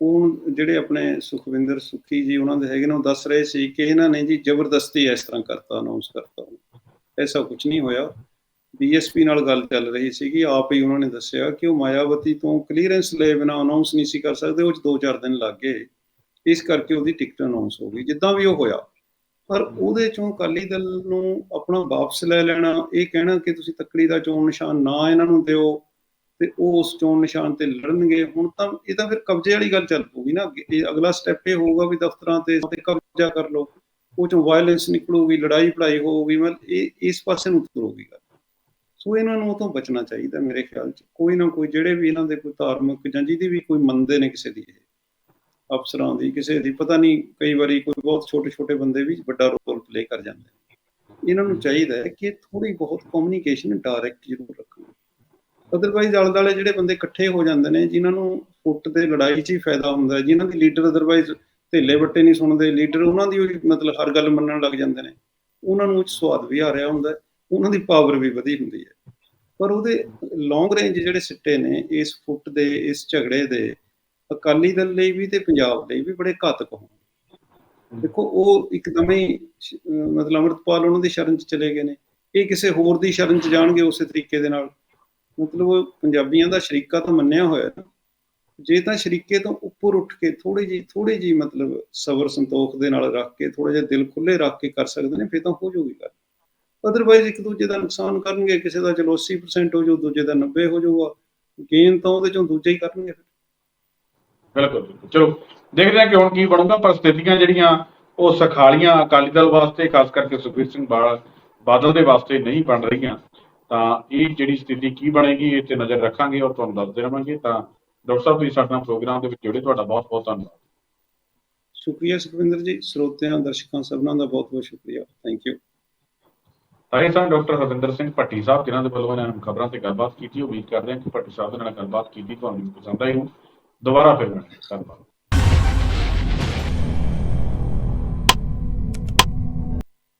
ਉਹ ਜਿਹੜੇ ਆਪਣੇ ਸੁਖਵਿੰਦਰ ਸੁਖੀ ਜੀ ਉਹਨਾਂ ਦੇ ਹੈਗੇ ਨੇ, ਉਹ ਦੱਸ ਰਹੇ ਸੀ ਕਿ ਇਹਨਾਂ ਨੇ ਜੀ ਜ਼ਬਰਦਸਤੀ ਇਸ ਤਰ੍ਹਾਂ ਕਰਤਾ ਅਨਾਉਂਸ ਕਰਤਾ। ਐਸਾ ਕੁਝ ਨਹੀਂ ਹੋਇਆ। ਬੀਐਸਪੀ ਨਾਲ ਗੱਲ ਚੱਲ ਰਹੀ ਸੀ ਆਪ ਹੀ ਉਹਨਾਂ ਨੇ ਦੱਸਿਆ ਕਿ ਉਹ ਮਾਇਆਵਤੀ ਤੋਂ ਕਲੀਅਰੈਂਸ ਲਏ ਬਿਨਾ ਅਨਾਉਂਸ ਨਹੀਂ ਸੀ ਕਰ ਸਕਦੇ। ਉਹ 2-4 ਦਿਨ ਲੱਗ ਗਏ। ਇਸ ਕਰਕੇ ਉਹਦੀ ਟਿਕਟ ਅਨਾਉਂਸ ਹੋ ਗਈ। ਜਿੱਦਾਂ ਵੀ ਉਹ ਹੋਇਆ। ਪਰ ਉਹਦੇ ਚੋਂ ਅਕਾਲੀ ਦਲ ਨੂੰ ਆਪਣਾ ਵਾਪਸ ਲੈ ਲੈਣਾ, ਇਹ ਕਹਿਣਾ ਕਿ ਤੁਸੀਂ ਤੱਕੜੀ ਦਾ ਚੋਣ ਨਿਸ਼ਾਨ ਨਾ ਇਹਨਾਂ ਨੂੰ ਦਿਓ ਤੇ ਉਹ ਉਸ ਚੋਣ ਨਿਸ਼ਾਨ ਤੇ ਲੜਨਗੇ। ਹੁਣ ਤਾਂ ਇਹ ਤਾਂ ਫਿਰ ਕਬਜ਼ੇ ਵਾਲੀ ਗੱਲ ਚੱਲ ਪਊਗੀ ਨਾ। ਇਹ ਅਗਲਾ ਸਟੈਪ ਇਹ ਹੋਊਗਾ ਵੀ ਦਫ਼ਤਰਾਂ ਤੇ ਕਬਜ਼ਾ ਕਰ ਲਓ। ਉਹ ਚੋਂ ਵਾਇਲੈਂਸ ਨਿਕਲੂਗੀ ਲੜਾਈ ਪੜਾਈ ਹੋਊਗੀ ਮਤਲਬ ਇਹ, ਇਸ ਪਾਸੇ ਨੂੰ ਤੁਰੂਗੀ ਗੱਲ। ਸੋ ਇਹਨਾਂ ਨੂੰ ਉਹ ਤੋਂ ਬਚਣਾ ਚਾਹੀਦਾ ਮੇਰੇ ਖਿਆਲ 'ਚ। ਕੋਈ ਨਾ ਕੋਈ, ਜਿਹੜੇ ਵੀ ਇਹਨਾਂ ਦੇ ਕੋਈ ਧਾਰਮਿਕ ਜਾਂ ਜਿਹਦੀ ਵੀ ਕੋਈ ਮੰਨਦੇ ਨੇ ਕਿਸੇ ਦੀ ਇਹ, ਅਫਸਰਾਂ ਦੀ, ਕਿਸੇ ਦੀ, ਪਤਾ ਨਹੀਂ, ਕਈ ਵਾਰੀ ਕੋਈ ਬਹੁਤ ਛੋਟੇ ਛੋਟੇ ਬੰਦੇ ਵੀ ਵੱਡਾ ਰੋਲ ਪਲੇ ਕਰ ਜਾਂਦੇ ਇਹਨਾਂ ਨੂੰ ਚਾਹੀਦਾ ਹੈ ਕਿ ਥੋੜੀ ਬਹੁਤ ਕਮਿਊਨੀਕੇਸ਼ਨ ਡਾਇਰੈਕਟ ਜ਼ਰੂਰ ਰੱਖਣ। ਅਦਰਵਾਈਜ਼ ਆਲੇ ਦੁਆਲੇ ਜਿਹੜੇ ਬੰਦੇ ਇਕੱਠੇ ਹੋ ਜਾਂਦੇ ਨੇ, ਜਿਨ੍ਹਾਂ ਨੂੰ ਫੁੱਟ ਤੇ ਲੜਾਈ 'ਚ ਹੀ ਫਾਇਦਾ ਹੁੰਦਾ ਹੈ, ਜਿਨ੍ਹਾਂ ਦੀ ਲੀਡਰ ਅਦਰਵਾਈਜ਼ ਢੇਲੇ ਵੱਟੇ ਨਹੀਂ ਸੁਣਦੇ, ਲੀਡਰ ਉਹਨਾਂ ਦੀ ਮਤਲਬ ਹਰ ਗੱਲ ਮੰਨਣ ਲੱਗ ਜਾਂਦੇ ਨੇ। ਉਹਨਾਂ ਨੂੰ ਸਵਾਦ ਵੀ ਆ ਰਿਹਾ ਹੁੰਦਾ, ਉਹਨਾਂ ਦੀ ਪਾਵਰ ਵੀ ਵਧੀ ਹੁੰਦੀ ਹੈ। ਪਰ ਉਹਦੇ ਲੌਂਗ ਰੇਂਜ ਜਿਹੜੇ ਸਿੱਟੇ ਨੇ, ਇਸ ਫੁੱਟ ਦੇ, ਇਸ ਝਗੜੇ ਦੇ, ਅਕਾਲੀ ਦਲ ਲਈ ਵੀ ਤੇ ਪੰਜਾਬ ਲਈ ਵੀ ਬੜੇ ਘਾਤਕ ਹੋਣ। ਦੇਖੋ, ਉਹ ਇੱਕਦਮ ਹੀ ਮਤਲਬ ਅਮਰਤਪਾਲ ਉਹਨਾਂ ਦੀ ਸ਼ਰਨ 'ਚ ਚਲੇ ਗਏ ਨੇ। ਇਹ ਕਿਸੇ ਹੋਰ ਦੀ ਸ਼ਰਨ 'ਚ ਜਾਣਗੇ ਉਸੇ ਤਰੀਕੇ ਦੇ ਨਾਲ। ਮਤਲਬ ਪੰਜਾਬੀਆਂ ਦਾ ਸ਼ਰੀਕਾ ਤਾਂ ਮੰਨਿਆ ਹੋਇਆ ਨਾ। ਜੇ ਤਾਂ ਸ਼ਰੀਕੇ ਤੋਂ ਉੱਪਰ ਉੱਠ ਕੇ ਥੋੜੀ ਜੀ ਥੋੜੀ ਜੀ ਮਤਲਬ ਸਬਰ ਸੰਤੋਖ ਦੇ ਨਾਲ ਰੱਖ ਕੇ ਥੋੜਾ ਜਿਹਾ ਦਿਲ ਖੁੱਲੇ ਰੱਖ ਕੇ ਕਰ ਸਕਦੇ ਨੇ, ਫਿਰ ਤਾਂ ਹੋ ਜਾਊਗੀ ਗੱਲ। ਅਦਰਵਾਈਜ਼ ਇੱਕ ਦੂਜੇ ਦਾ ਨੁਕਸਾਨ ਕਰਨਗੇ, ਕਿਸੇ ਦਾ ਚਲੋ 80% ਹੋ ਜਾਊ, ਦੂਜੇ ਦਾ 90 ਹੋ ਜਾਊਗਾ। ਗੇਨ ਤਾਂ ਉਹਦੇ ਚੋਂ ਦੂਜੇ ਹੀ ਕਰਨਗੇ ਫਿਰ। ਬਿਲਕੁਲ ਚਲੋ, ਦੇਖਦੇ ਹਾਂ ਕਿ ਹੁਣ ਕੀ ਬਣੂਗਾ, ਪਰ ਸਥਿਤੀਆਂ ਜਿਹੜੀਆਂ ਉਹ ਸਖਾਲੀਆਂ ਅਕਾਲੀ ਦਲ ਵਾਸਤੇ, ਖਾਸ ਕਰਕੇ ਸੁਖਬੀਰ ਸਿੰਘ ਬਾ- ਬਾਦਲ ਦੇ ਵਾਸਤੇ ਨਹੀਂ ਬਣ ਰਹੀਆਂ, ਤਾਂ ਇਹ ਜਿਹੜੀ ਸਥਿਤੀ ਕੀ ਬਣੇਗੀ, ਇਹ ਤੇ ਨਜ਼ਰ ਰੱਖਾਂਗੇ ਔਰ ਤੁਹਾਨੂੰ ਦੱਸਦੇ ਰਹਾਂਗੇ ਤਾਂ ਡਾਕਟਰ ਸਾਹਿਬ ਤੁਸੀਂ ਸਾਡੇ ਨਾਲ ਪ੍ਰੋਗਰਾਮ ਦੇ ਵਿੱਚ ਜੁੜੇ ਤੁਹਾਡਾ ਬਹੁਤ ਬਹੁਤ ਧੰਨਵਾਦ। ਸ਼ੁਕਰੀਆ ਸੁਖਵਿੰਦਰ ਜੀ ਸਰੋਤਿਆਂ ਦਰਸ਼ਕਾਂ ਸਭਨਾਂ ਦਾ ਬਹੁਤ ਬਹੁਤ ਸ਼ੁਕਰੀਆ। ਥੈਂਕ ਯੂ ਇਹ ਸਨ ਡਾਕਟਰ ਹਰਵਿੰਦਰ ਸਿੰਘ ਭੱਟੀ ਸਾਹਿਬ ਜਿਨ੍ਹਾਂ ਦੇ ਵੱਲੋਂ ਇਹਨਾਂ ਖਬਰਾਂ ਤੇ ਗੱਲਬਾਤ ਕੀਤੀ। ਉਮੀਦ ਕਰਦੇ ਹਾਂ ਕਿ ਭੱਟੀ ਸਾਹਿਬ ਨਾਲ ਗੱਲਬਾਤ ਕੀਤੀ ਤੁਹਾਨੂੰ ਪਸੰਦ ਆਈ ਹੋ ਦੁਬਾਰਾ ਫਿਰ ਮਿਲਾਂਗੇ। ਧੰਨਵਾਦ।